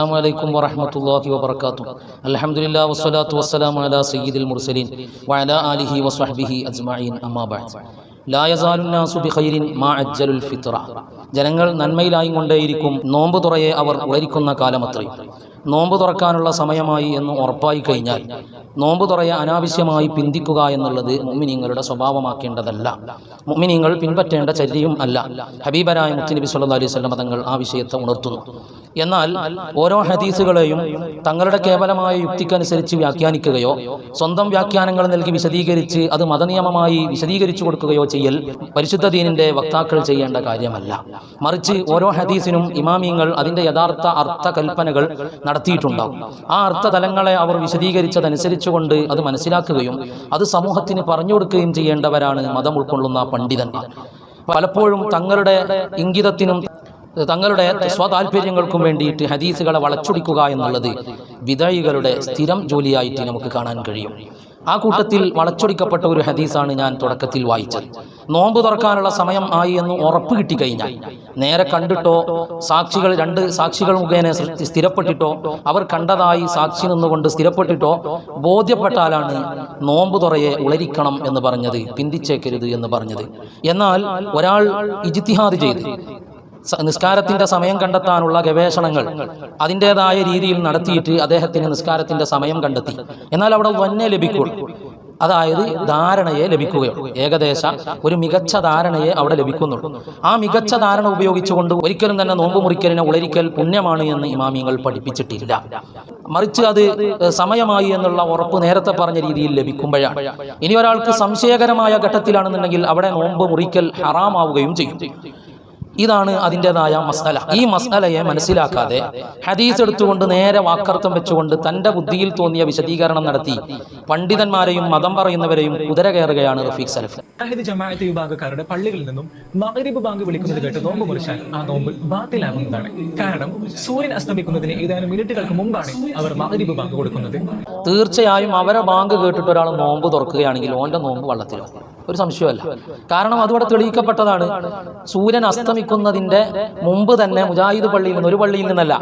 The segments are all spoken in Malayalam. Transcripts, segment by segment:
അസ്സാമലൈക്കും വറഹമത്തല്ലാഹി വബർക്കാത്തു അലഹമുല്ലാ വസ്സലാത്തു വസ്സലാം അല സയ്യിദുൽ മുർസലീൻ വഅല ആലിഹി വസ്വഹ്ബിഹി അജ്മഈൻ. അമ്മാ ലാ യസാലുന്നാസു ബിഖൈരിൻ മാ അജ്ജലുൽ ഫിത്ര ജനങ്ങൾ നന്മയിലായി കൊണ്ടേയിരിക്കും. നോമ്പ് തുറയെ അവർ ഉളരിക്കുന്ന കാലമത്രയും നോമ്പ് തുറക്കാനുള്ള സമയമായി എന്ന് ഉറപ്പായി കഴിഞ്ഞാൽ നോമ്പ് തുറയെ അനാവശ്യമായി പിന്തിക്കുക എന്നുള്ളത് മുമ്മിനിങ്ങളുടെ സ്വഭാവമാക്കേണ്ടതല്ല. മുമ്മിനിങ്ങൾ പിൻപറ്റേണ്ട ചര്യയും അല്ല. ഹബീബരായ മുത്തുനബി സല്ലാ അലൈഹി സ്വലം തങ്ങൾ ആ വിഷയത്തെ ഉണർത്തുന്നു. എന്നാൽ ഓരോ ഹദീസുകളെയും തങ്ങളുടെ കേവലമായ യുക്തിക്കനുസരിച്ച് വ്യാഖ്യാനിക്കുകയോ സ്വന്തം വ്യാഖ്യാനങ്ങൾ നൽകി വിശദീകരിച്ച് അത് മതനിയമമായി വിശദീകരിച്ചു കൊടുക്കുകയോ ചെയ്യൽ പരിശുദ്ധ ദീനിന്റെ വക്താക്കൾ ചെയ്യേണ്ട കാര്യമല്ല. മറിച്ച് ഓരോ ഹദീസിനും ഇമാമിയങ്ങൾ അതിന്റെ യഥാർത്ഥ അർത്ഥ കൽപ്പനകൾ നടത്തിയിട്ടുണ്ടാവും ആ അർത്ഥതലങ്ങളെ അവർ വിശദീകരിച്ചതനുസരിച്ചുകൊണ്ട് അത് മനസ്സിലാക്കുകയും അത് സമൂഹത്തിന് പറഞ്ഞു കൊടുക്കുകയും ചെയ്യേണ്ടവരാണ് മതം ഉൾക്കൊള്ളുന്ന പണ്ഡിതന്മാർ. പലപ്പോഴും തങ്ങളുടെ ഇംഗിതത്തിനും തങ്ങളുടെ സ്വതാല്പര്യങ്ങൾക്കും വേണ്ടിയിട്ട് ഹദീസുകളെ വളച്ചൊടിക്കുക എന്നുള്ളത് വിദായികളുടെ സ്ഥിരം ജോലിയായിട്ട് നമുക്ക് കാണാൻ കഴിയും. ആ കൂട്ടത്തിൽ വളച്ചൊടിക്കപ്പെട്ട ഒരു ഹദീസാണ് ഞാൻ തുടക്കത്തിൽ വായിച്ചത്. നോമ്പ് തുറക്കാനുള്ള സമയം ആയി എന്ന് ഉറപ്പ് കിട്ടിക്കഴിഞ്ഞാൽ നേരെ കണ്ടിട്ടോ സാക്ഷികൾ രണ്ട് സാക്ഷികൾ മുഖേന സ്ഥിരപ്പെട്ടിട്ടോ അവർ കണ്ടതായി സാക്ഷി നിന്നുകൊണ്ട് സ്ഥിരപ്പെട്ടിട്ടോ ബോധ്യപ്പെട്ടാലാണ് നോമ്പ് തുറയെ ഉളരിക്കണം എന്ന് പറഞ്ഞത് പിന്തിച്ചേക്കരുത് എന്ന് പറഞ്ഞത്. എന്നാൽ ഒരാൾ ഇജിത്തിഹാദ് ചെയ്ത് നിസ്കാരത്തിന്റെ സമയം കണ്ടെത്താനുള്ള ഗവേഷണങ്ങൾ അതിന്റെതായ രീതിയിൽ നടത്തിയിട്ട് അദ്ദേഹത്തിന് നിസ്കാരത്തിന്റെ സമയം കണ്ടെത്തി. എന്നാൽ അവിടെ വന്നെ ലഭിക്കുള്ളൂ. അതായത് ധാരണയെ ലഭിക്കുകയുള്ളൂ. ഏകദേശം ഒരു മികച്ച ധാരണയെ അവിടെ ലഭിക്കുന്നുള്ളൂ. ആ മികച്ച ധാരണ ഉപയോഗിച്ചുകൊണ്ട് ഒരിക്കലും തന്നെ നോമ്പ് മുറിക്കലിനെ ഉളരിക്കൽ പുണ്യമാണ് എന്ന് ഇമാമിയങ്ങൾ പഠിപ്പിച്ചിട്ടില്ല. മറിച്ച് അത് സമയമായി എന്നുള്ള ഉറപ്പ് നേരത്തെ പറഞ്ഞ രീതിയിൽ ലഭിക്കുമ്പോഴാണ്. ഇനി ഒരാൾക്ക് സംശയകരമായ ഘട്ടത്തിലാണെന്നുണ്ടെങ്കിൽ അവിടെ നോമ്പ് മുറിക്കൽ ഹറാമാവുകയും ചെയ്യും. ഇതാണ് അതിന്റെതായ മസാല ഈ മസാലയെ മനസ്സിലാക്കാതെ ഹദീസ് എടുത്തുകൊണ്ട് നേരെ വാക്കർത്ഥം വെച്ചുകൊണ്ട് തന്റെ ബുദ്ധിയിൽ തോന്നിയ വിശദീകരണം നടത്തി പണ്ഡിതന്മാരെയും മതം പറയുന്നവരെയും കുതിര കയറുകയാണ് റഫീഖ് സലഫ്. ജമാഅത്ത് വിഭാഗക്കാരുടെ പള്ളികളിൽ നിന്നും മഗ്രിബ് ബാങ്ക് വിളിക്കുന്നത് കേട്ട് നോമ്പ് മുറിച്ചാൽ ആ നോമ്പ് ബാത്തിലാകുന്നതാണ് കാരണം സൂര്യൻ അസ്തമിക്കുന്നതിന് ഏതാനും മിനിറ്റുകൾക്ക് മുമ്പാണ് അവർ മഗ്രിബ് ബാങ്ക് കൊടുക്കുന്നത്. തീർച്ചയായും അവരെ ബാങ്ക് കേട്ടിട്ട് ഒരാൾ നോമ്പ് തുറക്കുകയാണെങ്കിൽ ഓന്റെ നോമ്പ് വള്ളത്തിലോ ഒരു സംശയമല്ല. കാരണം അതുകൂടെ തെളിയിക്കപ്പെട്ടതാണ്. സൂര്യൻ അസ്തമിക്കുന്നതിന്റെ മുമ്പ് തന്നെ മുജാഹിദ് പള്ളിയിൽ നിന്ന് ഒരു പള്ളിയിൽ നിന്നല്ല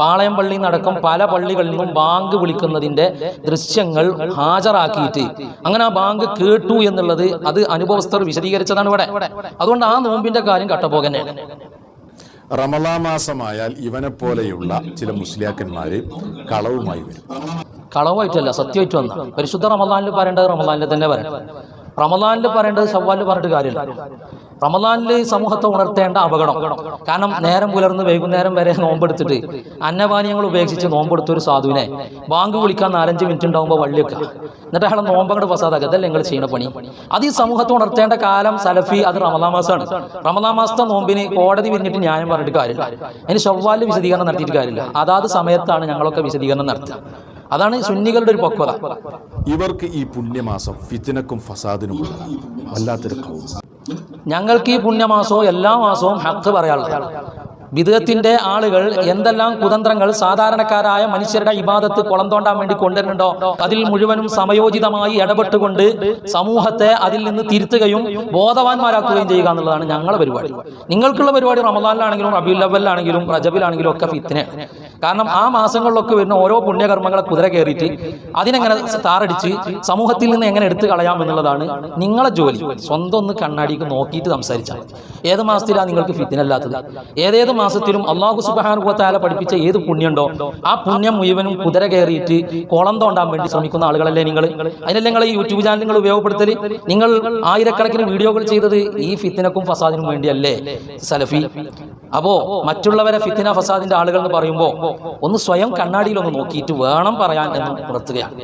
പാളയം പള്ളിയിൽ നിന്നടക്കം പല പള്ളികളിൽ നിന്നും ബാങ്ക് വിളിക്കുന്നതിന്റെ ദൃശ്യങ്ങൾ ഹാജരാക്കിയിട്ട് അങ്ങനെ ആ ബാങ്ക് കേട്ടു എന്നുള്ളത് അത് അനുഭവസ്ഥർ വിശദീകരിച്ചതാണ് ഇവിടെ. അതുകൊണ്ട് ആ നോമ്പിന്റെ കാര്യം കട്ടപ്പോകന്നെയാണ് റമലാ മാസമായാൽ ഇവനെ പോലെയുള്ള ചില മുസ്ലിയാക്കന്മാര് കളവുമായി വരും. കളവായിട്ടല്ല സത്യമായിട്ട് വന്ന. പരിശുദ്ധ റമദാനിൽ പറയേണ്ടത് റമദാനിൽ തന്നെ പറയണം റമദാനിൽ പറയേണ്ടത് ഷവ്വാലിൽ പറഞ്ഞിട്ട് കാര്യമില്ല. റമദാനിൽ സമൂഹത്തെ ഉണർത്തേണ്ട അപകടം. കാരണം നേരം പുലർന്ന് വൈകുന്നേരം വരെ നോമ്പെടുത്തിട്ട് അന്നപാനീയങ്ങൾ ഉപേക്ഷിച്ച് നോമ്പെടുത്ത ഒരു സാധുവിനെ ബാങ്ക് വിളിക്കാൻ നാലഞ്ച് മിനിറ്റ് ഉണ്ടാകുമ്പോൾ വള്ളിയൊക്കെ. എന്നിട്ട് അയാളെ നോമ്പങ്ങട് അതല്ലേ നിങ്ങൾ ചെയ്യുന്ന പണി. അത് ഈ സമൂഹത്തെ ഉണർത്തേണ്ട കാലം സലഫി അത് റമദാ മാസമാണ് റമദാ മാസത്തെ നോമ്പിന് കോടതി വിരിഞ്ഞിട്ട് ന്യായം പറഞ്ഞിട്ട് കാര്യമില്ല. ഇനി ഷവ്വാലിൽ വിശദീകരണം നടത്തിയിട്ട് കാര്യമില്ല. അതാത് സമയത്താണ് ഞങ്ങളൊക്കെ വിശദീകരണം നടത്തുക. അതാണ് സുന്നികളുടെ ഒരു പക്വത. ഇവർക്ക് ഈ പുണ്യമാസം ഫിത്തിനക്കും ഫസാദിനും വല്ലാത്തൊരു ഞങ്ങൾക്ക് ഈ പുണ്യമാസവും എല്ലാ മാസവും ഹക്ക് പറയാനുള്ളതാണ് വിധത്തിന്റെ ആളുകൾ എന്തെല്ലാം കുതന്ത്രങ്ങൾ സാധാരണക്കാരായ മനുഷ്യരുടെ ഇബാദത്ത് കുളം തോണ്ടാൻ വേണ്ടി കൊണ്ടുവരുന്നുണ്ടോ? അതിൽ മുഴുവനും സമയോചിതമായി ഇടപെട്ടുകൊണ്ട് സമൂഹത്തെ അതിൽ നിന്ന് തിരുത്തുകയും ബോധവാന്മാരാക്കുകയും ചെയ്യുക എന്നുള്ളതാണ് ഞങ്ങളുടെ പരിപാടി. നിങ്ങൾക്കുള്ള പരിപാടി റമദാനിലാണെങ്കിലും റബിയുൽ ലവലിലാണെങ്കിലും റജബിലാണെങ്കിലും ഒക്കെ ഫിത്തിനെ. കാരണം ആ മാസങ്ങളിലൊക്കെ വരുന്ന ഓരോ പുണ്യകർമ്മങ്ങളെ കുതിര കയറിയിട്ട് അതിനെങ്ങനെ താറടിച്ച് സമൂഹത്തിൽ നിന്ന് എങ്ങനെ എടുത്തു കളയാം എന്നുള്ളതാണ് നിങ്ങളെ ജോലി. സ്വന്തം ഒന്ന് കണ്ണാടിക്ക് നോക്കിയിട്ട് സംസാരിച്ചാൽ. ഏത് മാസത്തിലാണ് നിങ്ങൾക്ക് ഫിത്തിനല്ലാത്തത്? ഏതേത് മാസത്തിലും അള്ളാഹു സുബാനുഭവത്താല പഠിപ്പിച്ച ഏത് പുണ്യമുണ്ടോ ആ പുണ്യം മുഴുവനും കുതിര കയറിയിട്ട് കുളം തോണ്ടാൻ വേണ്ടി ശ്രമിക്കുന്ന ആളുകളല്ലേ നിങ്ങൾ? അതിനല്ലേ നിങ്ങൾ ഈ യൂട്യൂബ് ചാനൽ നിങ്ങൾ ഉപയോഗപ്പെടുത്തൽ നിങ്ങൾ ആയിരക്കണക്കിന് വീഡിയോകൾ ചെയ്തത് ഈ ഫിത്തിനക്കും ഫസാദിനും വേണ്ടിയല്ലേ? സലഫി അപ്പോ മറ്റുള്ളവരെ ഫിത്തിന ഫസാദിന്റെ ആളുകൾ എന്ന് പറയുമ്പോൾ ഒന്ന് സ്വയം കണ്ണാടിയിലൊന്ന് നോക്കിയിട്ട് വേണം പറയാൻ എന്ന് ഉണർത്തുകയാണ്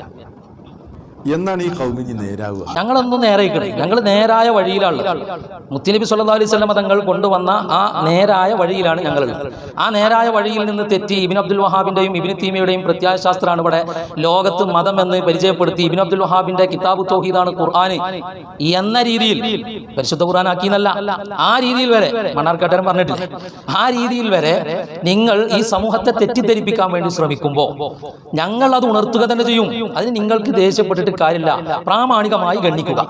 എന്നാണ് ഈ കൗമിനി നേരാവുക? ഞങ്ങളൊന്നും നേരായിക്കണേ. ഞങ്ങൾ നേരായ വഴിയിലാണ് മുത്തിനബി സല്ലാ അലൈഹി സ്വലം തങ്ങൾ കൊണ്ടുവന്ന ആ നേരായ വഴിയിലാണ് ഞങ്ങൾ ആ നേരായ വഴിയിൽ നിന്ന് തെറ്റി ഇബിൻ അബ്ദുൽ വഹാബിന്റെയും ഇബിൻ തീമയുടെയും പ്രത്യയശാസ്ത്രമാണ് ഇവിടെ ലോകത്ത് മതം എന്ന് പരിചയപ്പെടുത്തി. ഇബിൻ അബ്ദുൽ വഹാബിന്റെ കിതാബ് തോഹീദാണ് ഖുർആൻ. എന്ന രീതിയിൽ പരിശുദ്ധ ഖുർആൻ ആക്കിയെന്നല്ല. ആ രീതിയിൽ വരെ മണ്ണാർക്കാട്ടൻ പറഞ്ഞിട്ട് ആ രീതിയിൽ വരെ നിങ്ങൾ ഈ സമൂഹത്തെ തെറ്റിദ്ധരിപ്പിക്കാൻ വേണ്ടി ശ്രമിക്കുമ്പോൾ ഞങ്ങൾ അത് ഉണർത്തുക തന്നെ ചെയ്യും. അതിന് നിങ്ങൾക്ക് ദേഷ്യപ്പെട്ടിട്ട് കാര്യമില്ല. പ്രാമാണികമായി ഗണ്ണിക്കുക.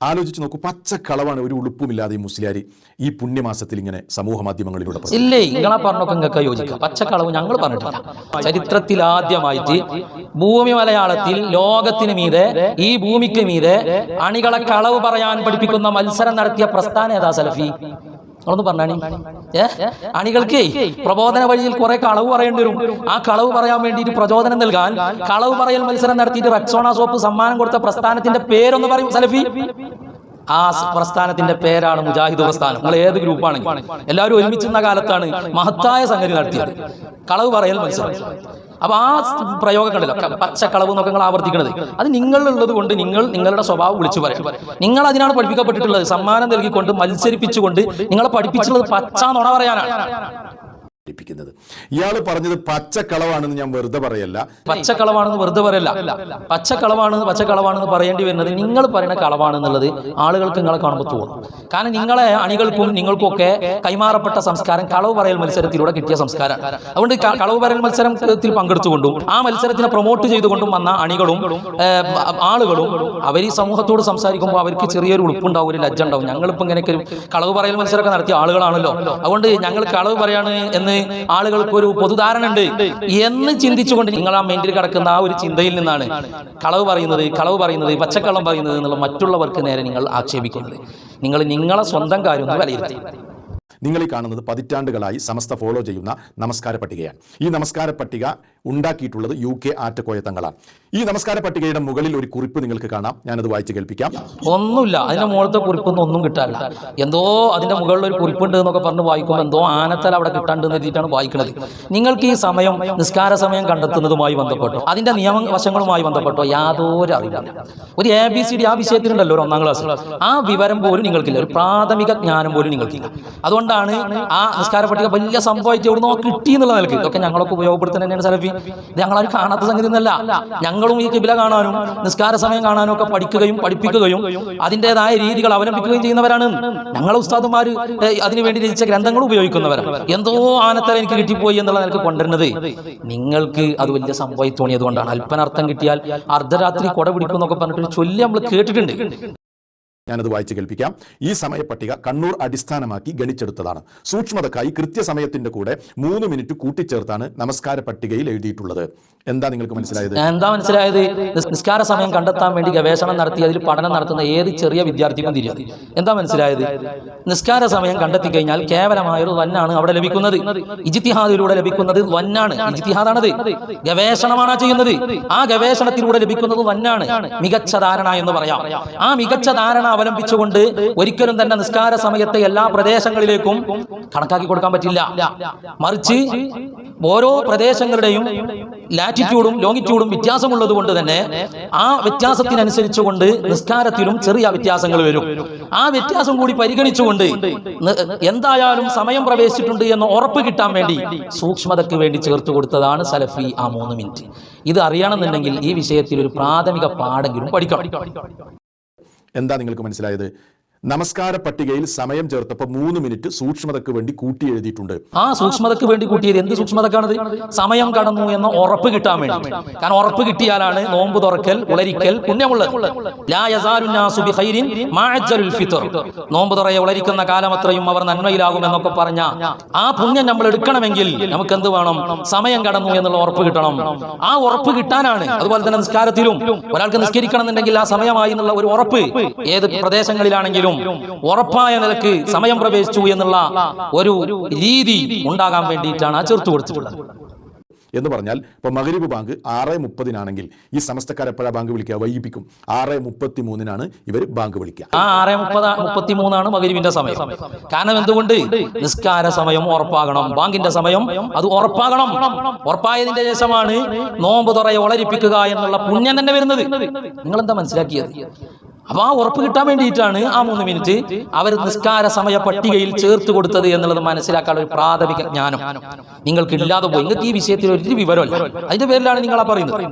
ആലോചിച്ച് നോക്കൂ പച്ചക്കളവാണ് ഒരു ഉളുപ്പുമില്ലാതെ ഈ മുസ്ലിയാർ ഈ പുണ്യമാസത്തിൽ ഇങ്ങനെ സമൂഹ മാധ്യമങ്ങളിലൂടെ. ഇല്ലേ നിങ്ങളെ പറഞ്ഞൊക്കെ നിങ്ങൾക്ക് യോജിക്കാം. പച്ചക്കളവ് ഞങ്ങൾ പറഞ്ഞിട്ടില്ല. ചരിത്രത്തിൽ ആദ്യമായിട്ട് ഭൂമി മലയാളത്തിൽ ലോകത്തിന് മീതെ ഈ ഭൂമിക്ക് മീതെ അണികളെ കളവ് പറയാൻ പഠിപ്പിക്കുന്ന മത്സരം നടത്തിയ പ്രസ്ഥാനം ഏതാ സലഫി. നിങ്ങളൊന്ന് പറഞ്ഞാണി ഏ? അണികൾക്ക് പ്രബോധന വഴിയിൽ കുറെ കളവ് പറയേണ്ടി വരും. ആ കളവ് പറയാൻ വേണ്ടിയിട്ട് പ്രചോദനം നൽകാൻ കളവ് പറയൽ മത്സരം നടത്തിയിട്ട് റക്സോണ സോപ്പ് സമ്മാനം കൊടുത്ത പ്രസ്ഥാനത്തിന്റെ പേരൊന്ന് പറയും സലഫി. ആ പ്രസ്ഥാനത്തിന്റെ പേരാണ് മുജാഹിദ് പ്രസ്ഥാനം. നിങ്ങൾ ഏത് ഗ്രൂപ്പാണെങ്കിൽ എല്ലാവരും ഒരുമിച്ചിരുന്ന കാലത്താണ് മഹത്തായ സംഗതി നടത്തിയത്. കളവ് പറയൽ മത്സരം. അപ്പൊ ആ പ്രയോഗം കണ്ടില്ല ക- പച്ചക്കളവ് എന്നൊക്കെ നിങ്ങൾ ആവർത്തിക്കുന്നത് അത് നിങ്ങളുള്ളത് കൊണ്ട് നിങ്ങൾ നിങ്ങളുടെ സ്വഭാവം വിളിച്ചു പറയാം. നിങ്ങൾ അതിനാണ് പഠിപ്പിക്കപ്പെട്ടിട്ടുള്ളത്. സമ്മാനം നൽകിക്കൊണ്ട് മത്സരിപ്പിച്ചുകൊണ്ട് നിങ്ങളെ പഠിപ്പിച്ചിട്ടുള്ളത് പച്ച നുണ പറയാനാണ്. പഠിപ്പിക്കുന്നത്. ഇയാൾ പറഞ്ഞത് പച്ചക്കളവാണെന്ന് ഞാൻ വെറുതെ പറയല്ല. പച്ചക്കളവാണെന്ന് വെറുതെ പറയല്ല. പച്ചക്കളവാണെന്ന് പച്ചക്കളവാണെന്ന് പറയേണ്ടി വരുന്നത് നിങ്ങൾ പറയുന്ന കളവാണെന്നുള്ളത് ആളുകൾക്ക് നിങ്ങളെ കാണുമ്പോൾ തോന്നും. കാരണം നിങ്ങളെ അണികൾക്കും നിങ്ങൾക്കും ഒക്കെ കൈമാറപ്പെട്ട സംസ്കാരം കളവ് പറയൽ മത്സരത്തിലൂടെ കിട്ടിയ സംസ്കാരമാണ്. അതുകൊണ്ട് കളവ് പറയൽ മത്സരത്തിൽ പങ്കെടുത്തുകൊണ്ടും ആ മത്സരത്തിനെ പ്രൊമോട്ട് ചെയ്തുകൊണ്ടും വന്ന അണികളും ആളുകളും അവർ ഈ സമൂഹത്തോട് സംസാരിക്കുമ്പോൾ അവർക്ക് ചെറിയൊരു ഉളുപ്പുണ്ടാവും ഒരു ലജ്ജ ഉണ്ടാവും. ഞങ്ങളിപ്പോൾ ഇങ്ങനെയൊക്കെ കളവ് പറയൽ മത്സരമൊക്കെ നടത്തിയ ആളുകളാണല്ലോ. അതുകൊണ്ട് ഞങ്ങൾ കളവ് പറയാണ് എന്ന് ആളുകൾക്ക് ഒരു പൊതുധാരണ ഉണ്ട് എന്ന് ചിന്തിച്ചുകൊണ്ട് നിങ്ങൾ ആ മെന്റിൽ കിടക്കുന്ന ആ ഒരു ചിന്തയിൽ നിന്നാണ് കളവ് പറയുന്നത് കളവ് പറയുന്നത് പച്ചക്കള്ളം പറയുന്നത് എന്നുള്ള മറ്റുള്ളവർക്ക് നേരെ നിങ്ങൾ ആക്ഷേപിക്കുന്നത്. നിങ്ങൾ നിങ്ങളെ സ്വന്തം കാര്യം ഒന്ന് വിലയിരുത്തി. നിങ്ങൾ കാണുന്നത് പതിറ്റാണ്ടുകളായി സമസ്ത ഫോളോ ചെയ്യുന്ന നമസ്കാര പട്ടികയാണ് ഈ നമസ്കാര പട്ടിക ഉണ്ടാക്കിയിട്ടുള്ളത് യു കെ ആറ്റക്കോയ തങ്ങളാണ്. ഈ നമസ്കാര പട്ടികയുടെ മുകളിൽ ഒരു കുറിപ്പ് നിങ്ങൾക്ക് കാണാം. ഞാനത് വായിച്ചു കേൾപ്പിക്കാം. ഒന്നുമില്ല. അതിന്റെ മുകളിലത്തെ കുറിപ്പൊന്നും ഒന്നും കിട്ടാറില്ല. എന്തോ അതിന്റെ മുകളിൽ ഒരു കുറിപ്പുണ്ട് എന്നൊക്കെ പറഞ്ഞ് വായിക്കുമ്പോൾ എന്തോ ആനത്തല അവിടെ കിട്ടാണ്ട് എഴുതിയിട്ടാണ് വായിക്കുന്നത് നിങ്ങൾക്ക് ഈ സമയം നിസ്കാര സമയം കണ്ടെത്തുന്നതുമായി ബന്ധപ്പെട്ടോ അതിന്റെ നിയമ വശങ്ങളുമായി ബന്ധപ്പെട്ടോ യാതൊരു അറിവില്ല. ഒരു എ ബി സി ഡി ആ വിഷയത്തിലുണ്ടല്ലോ ഒരു ഒന്നാം ക്ലാസ്. ആ വിവരം പോലും നിങ്ങൾക്കില്ല. ഒരു പ്രാഥമിക ജ്ഞാനം പോലും നിങ്ങൾക്കില്ല. അതുകൊണ്ടാണ് ആ നിസ്കാര പട്ടിക വലിയ സംഭവമായിട്ട് എവിടെ നിന്നോ കിട്ടി എന്നുള്ള നിലയ്ക്ക്. ഇതൊക്കെ ഞങ്ങളൊക്കെ ഉപയോഗപ്പെടുത്തുന്നത് തന്നെയാണ് സലഫി. ഇത് ഞങ്ങളാരും കാണാത്ത സംഗതി എന്നല്ല ഞങ്ങളും ഈ കിബില കാണാനും നിസ്കാര സമയം കാണാനും ഒക്കെ പഠിക്കുകയും പഠിപ്പിക്കുകയും അതിന്റെതായ രീതികൾ അവലംബിക്കുകയും ചെയ്യുന്നവരാണ്. ഞങ്ങളെ ഉസ്താദുമാർ അതിനുവേണ്ടി രചിച്ച ഗ്രന്ഥങ്ങൾ ഉപയോഗിക്കുന്നവരാണ്. എന്തോ ആനത്തല എനിക്ക് കിട്ടിപ്പോയി എന്നുള്ള നിലയ്ക്ക് കൊണ്ടുവരുന്നത്. നിങ്ങൾക്ക് അത് വലിയ സംഭവം തോന്നിയത് കൊണ്ടാണ്. അല്പനർത്ഥം കിട്ടിയാൽ അർദ്ധരാത്രി കൊട പിടിക്കും എന്നൊക്കെ പറഞ്ഞിട്ട് ചൊല്ലി നമ്മൾ കേട്ടിട്ടുണ്ട്. ഞാനത് വായിച്ചു കേൾപ്പിക്കാം. ഈ സമയപ്പട്ടിക കണ്ണൂർ അടിസ്ഥാനമാക്കി ഗണിച്ചെടുത്തതാണ്. സൂക്ഷ്മതക്കായി കൃത്യസമയത്തിന്റെ കൂടെ മൂന്ന് മിനിറ്റ് കൂട്ടിച്ചേർത്താണ് നമസ്കാര പട്ടികയിൽ എഴുതിയിട്ടുള്ളത്. എന്താ നിങ്ങൾക്ക് മനസ്സിലായത്? എന്താ മനസ്സിലായത്? നിസ്കാര സമയം കണ്ടെത്താൻ വേണ്ടി ഗവേഷണം നടത്തി അതിൽ പഠനം നടത്തുന്ന ഏത് ചെറിയ വിദ്യാർത്ഥിക്കും തിരിയത് എന്താ മനസ്സിലായത്? നിസ്കാര സമയം കണ്ടെത്തി കഴിഞ്ഞാൽ കേവലമായൊരു വന്നാണ് അവിടെ ലഭിക്കുന്നത്. ഇജിത്തിഹാദിലൂടെ ലഭിക്കുന്നത് വന്നാണ്. ഇജിത്തിഹാദാണത്. ഗവേഷണമാണ് ചെയ്യുന്നത്. ആ ഗവേഷണത്തിലൂടെ ലഭിക്കുന്നത് വന്നാണ്. മികച്ച ധാരണ എന്ന് പറയാം. ആ മികച്ച ധാരണ അവലംബിച്ചുകൊണ്ട് ഒരിക്കലും തന്നെ നിസ്കാര സമയത്തെ എല്ലാ പ്രദേശങ്ങളിലേക്കും കണക്കാക്കി കൊടുക്കാൻ പറ്റില്ല. മറിച്ച് ഓരോ പ്രദേശങ്ങളുടെയും ലാറ്റിറ്റ്യൂഡും ലോങ്ങിറ്റ്യൂഡും വ്യത്യാസമുള്ളത് കൊണ്ട് തന്നെ ആ വ്യത്യാസത്തിനനുസരിച്ചുകൊണ്ട് നിസ്കാരത്തിലും ചെറിയ വ്യത്യാസങ്ങൾ വരും. ആ വ്യത്യാസം കൂടി പരിഗണിച്ചുകൊണ്ട് എന്തായാലും സമയം പ്രവേശിച്ചിട്ടുണ്ട് എന്ന് ഉറപ്പ് കിട്ടാൻ വേണ്ടി സൂക്ഷ്മതയ്ക്ക് വേണ്ടി ചേർത്ത് കൊടുത്തതാണ് സലഫി ആ മൂന്ന് മിനിറ്റ്. ഇത് അറിയണമെന്നുണ്ടെങ്കിൽ ഈ വിഷയത്തിൽ ഒരു പ്രാഥമിക പാഠെങ്കിലും പഠിക്കണം. എന്താ നിങ്ങൾക്ക് മനസ്സിലായത്? നമസ്കാര പട്ടികയിൽ സമയം ചേർത്തപ്പോൾ മൂന്ന് മിനിറ്റ് സൂക്ഷ്മതക്ക് വേണ്ടി കൂട്ടി എഴുതിയിട്ടുണ്ട്. ആ സൂക്ഷ്മതക്ക് വേണ്ടി കൂട്ടിയത് എന്ത് സൂക്ഷ്മതക്കാണത് സമയം കടന്നു എന്ന ഉറപ്പ് കിട്ടാൻ വേണ്ടി. കാരണം ഉറപ്പ് കിട്ടിയാലാണ് നോമ്പ് തുറക്കൽ ഉളരിക്കൽ പുണ്യമുള്ളത്. നോമ്പ് തുറയെ ഉളരിക്കുന്ന കാലം അത്രയും അവർ നന്മയിലാകും എന്നൊക്കെ പറഞ്ഞ ആ പുണ്യം നമ്മൾ എടുക്കണമെങ്കിൽ നമുക്ക് എന്ത് വേണം? സമയം കടന്നു എന്നുള്ള ഉറപ്പ് കിട്ടണം. ആ ഉറപ്പ് കിട്ടാനാണ്. അതുപോലെ തന്നെ നിസ്കാരത്തിലും ഒരാൾക്ക് നിസ്കരിക്കണം എന്നുണ്ടെങ്കിൽ ആ സമയമായി എന്നുള്ള ഒരു ഉറപ്പ് ഏത് പ്രദേശങ്ങളിലാണെങ്കിലും ഉറപ്പായ നിലയ്ക്ക് സമയം പ്രവേശിച്ചു എന്നുള്ള ഒരു രീതി ഉണ്ടാകാൻ വേണ്ടിയിട്ടാണ് ആ ചേർത്ത് കൊടുത്തിട്ടുള്ളത്. എന്ന് പറഞ്ഞാൽ ഇപ്പൊ മകരീബ് ബാങ്ക് ആറ് മുപ്പതിനാണെങ്കിൽ ഈ സമസ്തക്കാർ എപ്പോഴാ ബാങ്ക് വിളിക്കുക? വൈകിപ്പിക്കും. ആറ് മുപ്പത്തി മൂന്നിനാണ് ഇവർ ബാങ്ക് വിളിക്കുക. ആ ആറ് മുപ്പത് മുപ്പത്തി മൂന്നാണ് മകരീബിന്റെ സമയം. കാരണം എന്തുകൊണ്ട്? നിസ്കാര സമയം ഉറപ്പാകണം. ബാങ്കിന്റെ സമയം അത് ഉറപ്പാകണം. ഉറപ്പായതിന്റെ ശേഷമാണ് നോമ്പ് തുറയെ വളരിപ്പിക്കുക എന്നുള്ള പുണ്യം തന്നെ വരുന്നത്. നിങ്ങൾ എന്താ മനസ്സിലാക്കിയത്? അപ്പൊ ആ ഉറപ്പ് കിട്ടാൻ വേണ്ടിയിട്ടാണ് ആ മൂന്ന് മിനിറ്റ് അവർ നിസ്കാര സമയ പട്ടികയിൽ ചേർത്ത് കൊടുത്തത് എന്നുള്ളത് മനസ്സിലാക്കാനുള്ള ഒരു പ്രാഥമിക ജ്ഞാനം. നിങ്ങൾക്ക് ഇല്ലാതെ പോയി. നിങ്ങൾക്ക് ഈ വിഷയത്തിൽ ഒരു വിവരമല്ല. അതിന്റെ പേരിലാണ് നിങ്ങൾ ആ പറയുന്നത്.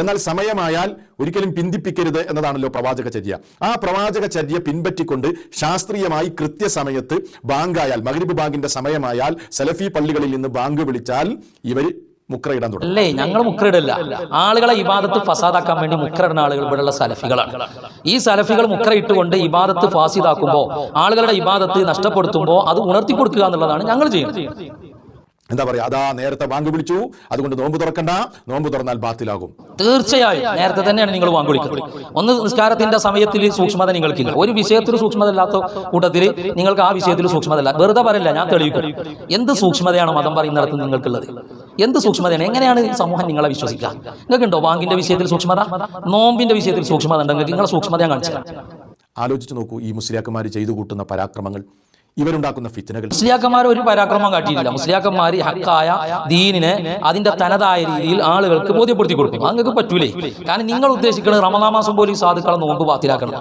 എന്നാൽ സമയമായാൽ ഒരിക്കലും പിന്തിപ്പിക്കരുത് എന്നതാണല്ലോ പ്രവാചക ചര്യ. ആ പ്രവാചക ചര്യ പിൻപറ്റിക്കൊണ്ട് ശാസ്ത്രീയമായി കൃത്യസമയത്ത് ബാങ്കായാൽ മഗ്രിബ് ബാങ്കിന്റെ സമയമായാൽ സലഫി പള്ളികളിൽ നിന്ന് ബാങ്ക് വിളിച്ചാൽ ഇവർ മുക്രയിടാൻ തുടങ്ങി. അല്ലേ ഞങ്ങൾ മുക്രയിടില്ല ആളുകളെ ഇബാദത്ത് ഫസാദാക്കാൻ വേണ്ടി മുക്രയിടുന്ന ആളുകൾ ഇവിടെയുള്ള സലഫികളാണ്. ഈ സലഫികൾ മുക്രയിട്ടുകൊണ്ട് ഇബാദത്ത് ഫാസിദാക്കുമ്പോൾ ആളുകളുടെ ഇബാദത്ത് നഷ്ടപ്പെടുത്തുമ്പോൾ അത് ഉണർത്തി കൊടുക്കുക എന്നുള്ളതാണ് ഞങ്ങൾ ചെയ്യുന്നത്. എന്താ പറയാ അതാ നേരത്തെ ബാങ്ക് വിളിച്ചു. അതുകൊണ്ട് നോമ്പ് തുറക്കണ്ട. നോമ്പ് തുറന്നാൽ ബാത്തിലാകും. തീർച്ചയായും നേരത്തെ തന്നെയാണ് നിങ്ങൾ വാങ്ങിക്കൊടുക്കുന്നത് ഒന്ന് നിസ്കാരത്തിന്റെ സമയത്തിൽ സൂക്ഷ്മത നിങ്ങൾക്കില്ല. ഒരു വിഷയത്തിൽ സൂക്ഷ്മത ഇല്ലാത്ത കൂട്ടത്തിൽ നിങ്ങൾക്ക് ആ വിഷയത്തിൽ സൂക്ഷ്മത ഇല്ല വെറുതെ പറയില്ല ഞാൻ തെളിയിക്കും. എന്ത് സൂക്ഷ്മതയാണ് മതം പറയുന്നിടത്ത് നിങ്ങൾക്കുള്ളത്? എന്ത് സൂക്ഷ്മതയാണ്? എങ്ങനെയാണ് ഈ സമൂഹം നിങ്ങളെ വിശ്വസിക്കുക? നിങ്ങൾക്കുണ്ടോ ബാങ്കിന്റെ വിഷയത്തിൽ സൂക്ഷ്മത? നോമ്പിന്റെ വിഷയത്തിൽ സൂക്ഷ്മത ഉണ്ടെങ്കിൽ നിങ്ങളെ സൂക്ഷ്മത ഞാൻ കാണിച്ചു ആലോചിച്ച് നോക്കൂ ഈ മുസ്ലിയാക്കന്മാർ ചെയ്തു കൂട്ടുന്ന പരാക്രമങ്ങൾ. ഇവരുണ്ടാക്കുന്ന ഫിത്തനകൾ. മുസ്ലിയാക്കന്മാർ ഒരു പരാക്രമം കാട്ടിയില്ല മുസ്ലിയാക്കന്മാർ ഹക്കായ ദീനിനെ അതിന്റെ തനതായ രീതിയിൽ ആളുകൾക്ക് ബോധ്യപ്പെടുത്തി കൊടുക്കും. അങ്ങക്ക് പറ്റൂലേ. കാരണം നിങ്ങൾ ഉദ്ദേശിക്കുന്നത് റമദാ മാസം പോലും ഈ സാധുക്കളെ നോമ്പ് പാത്തിലാക്കണം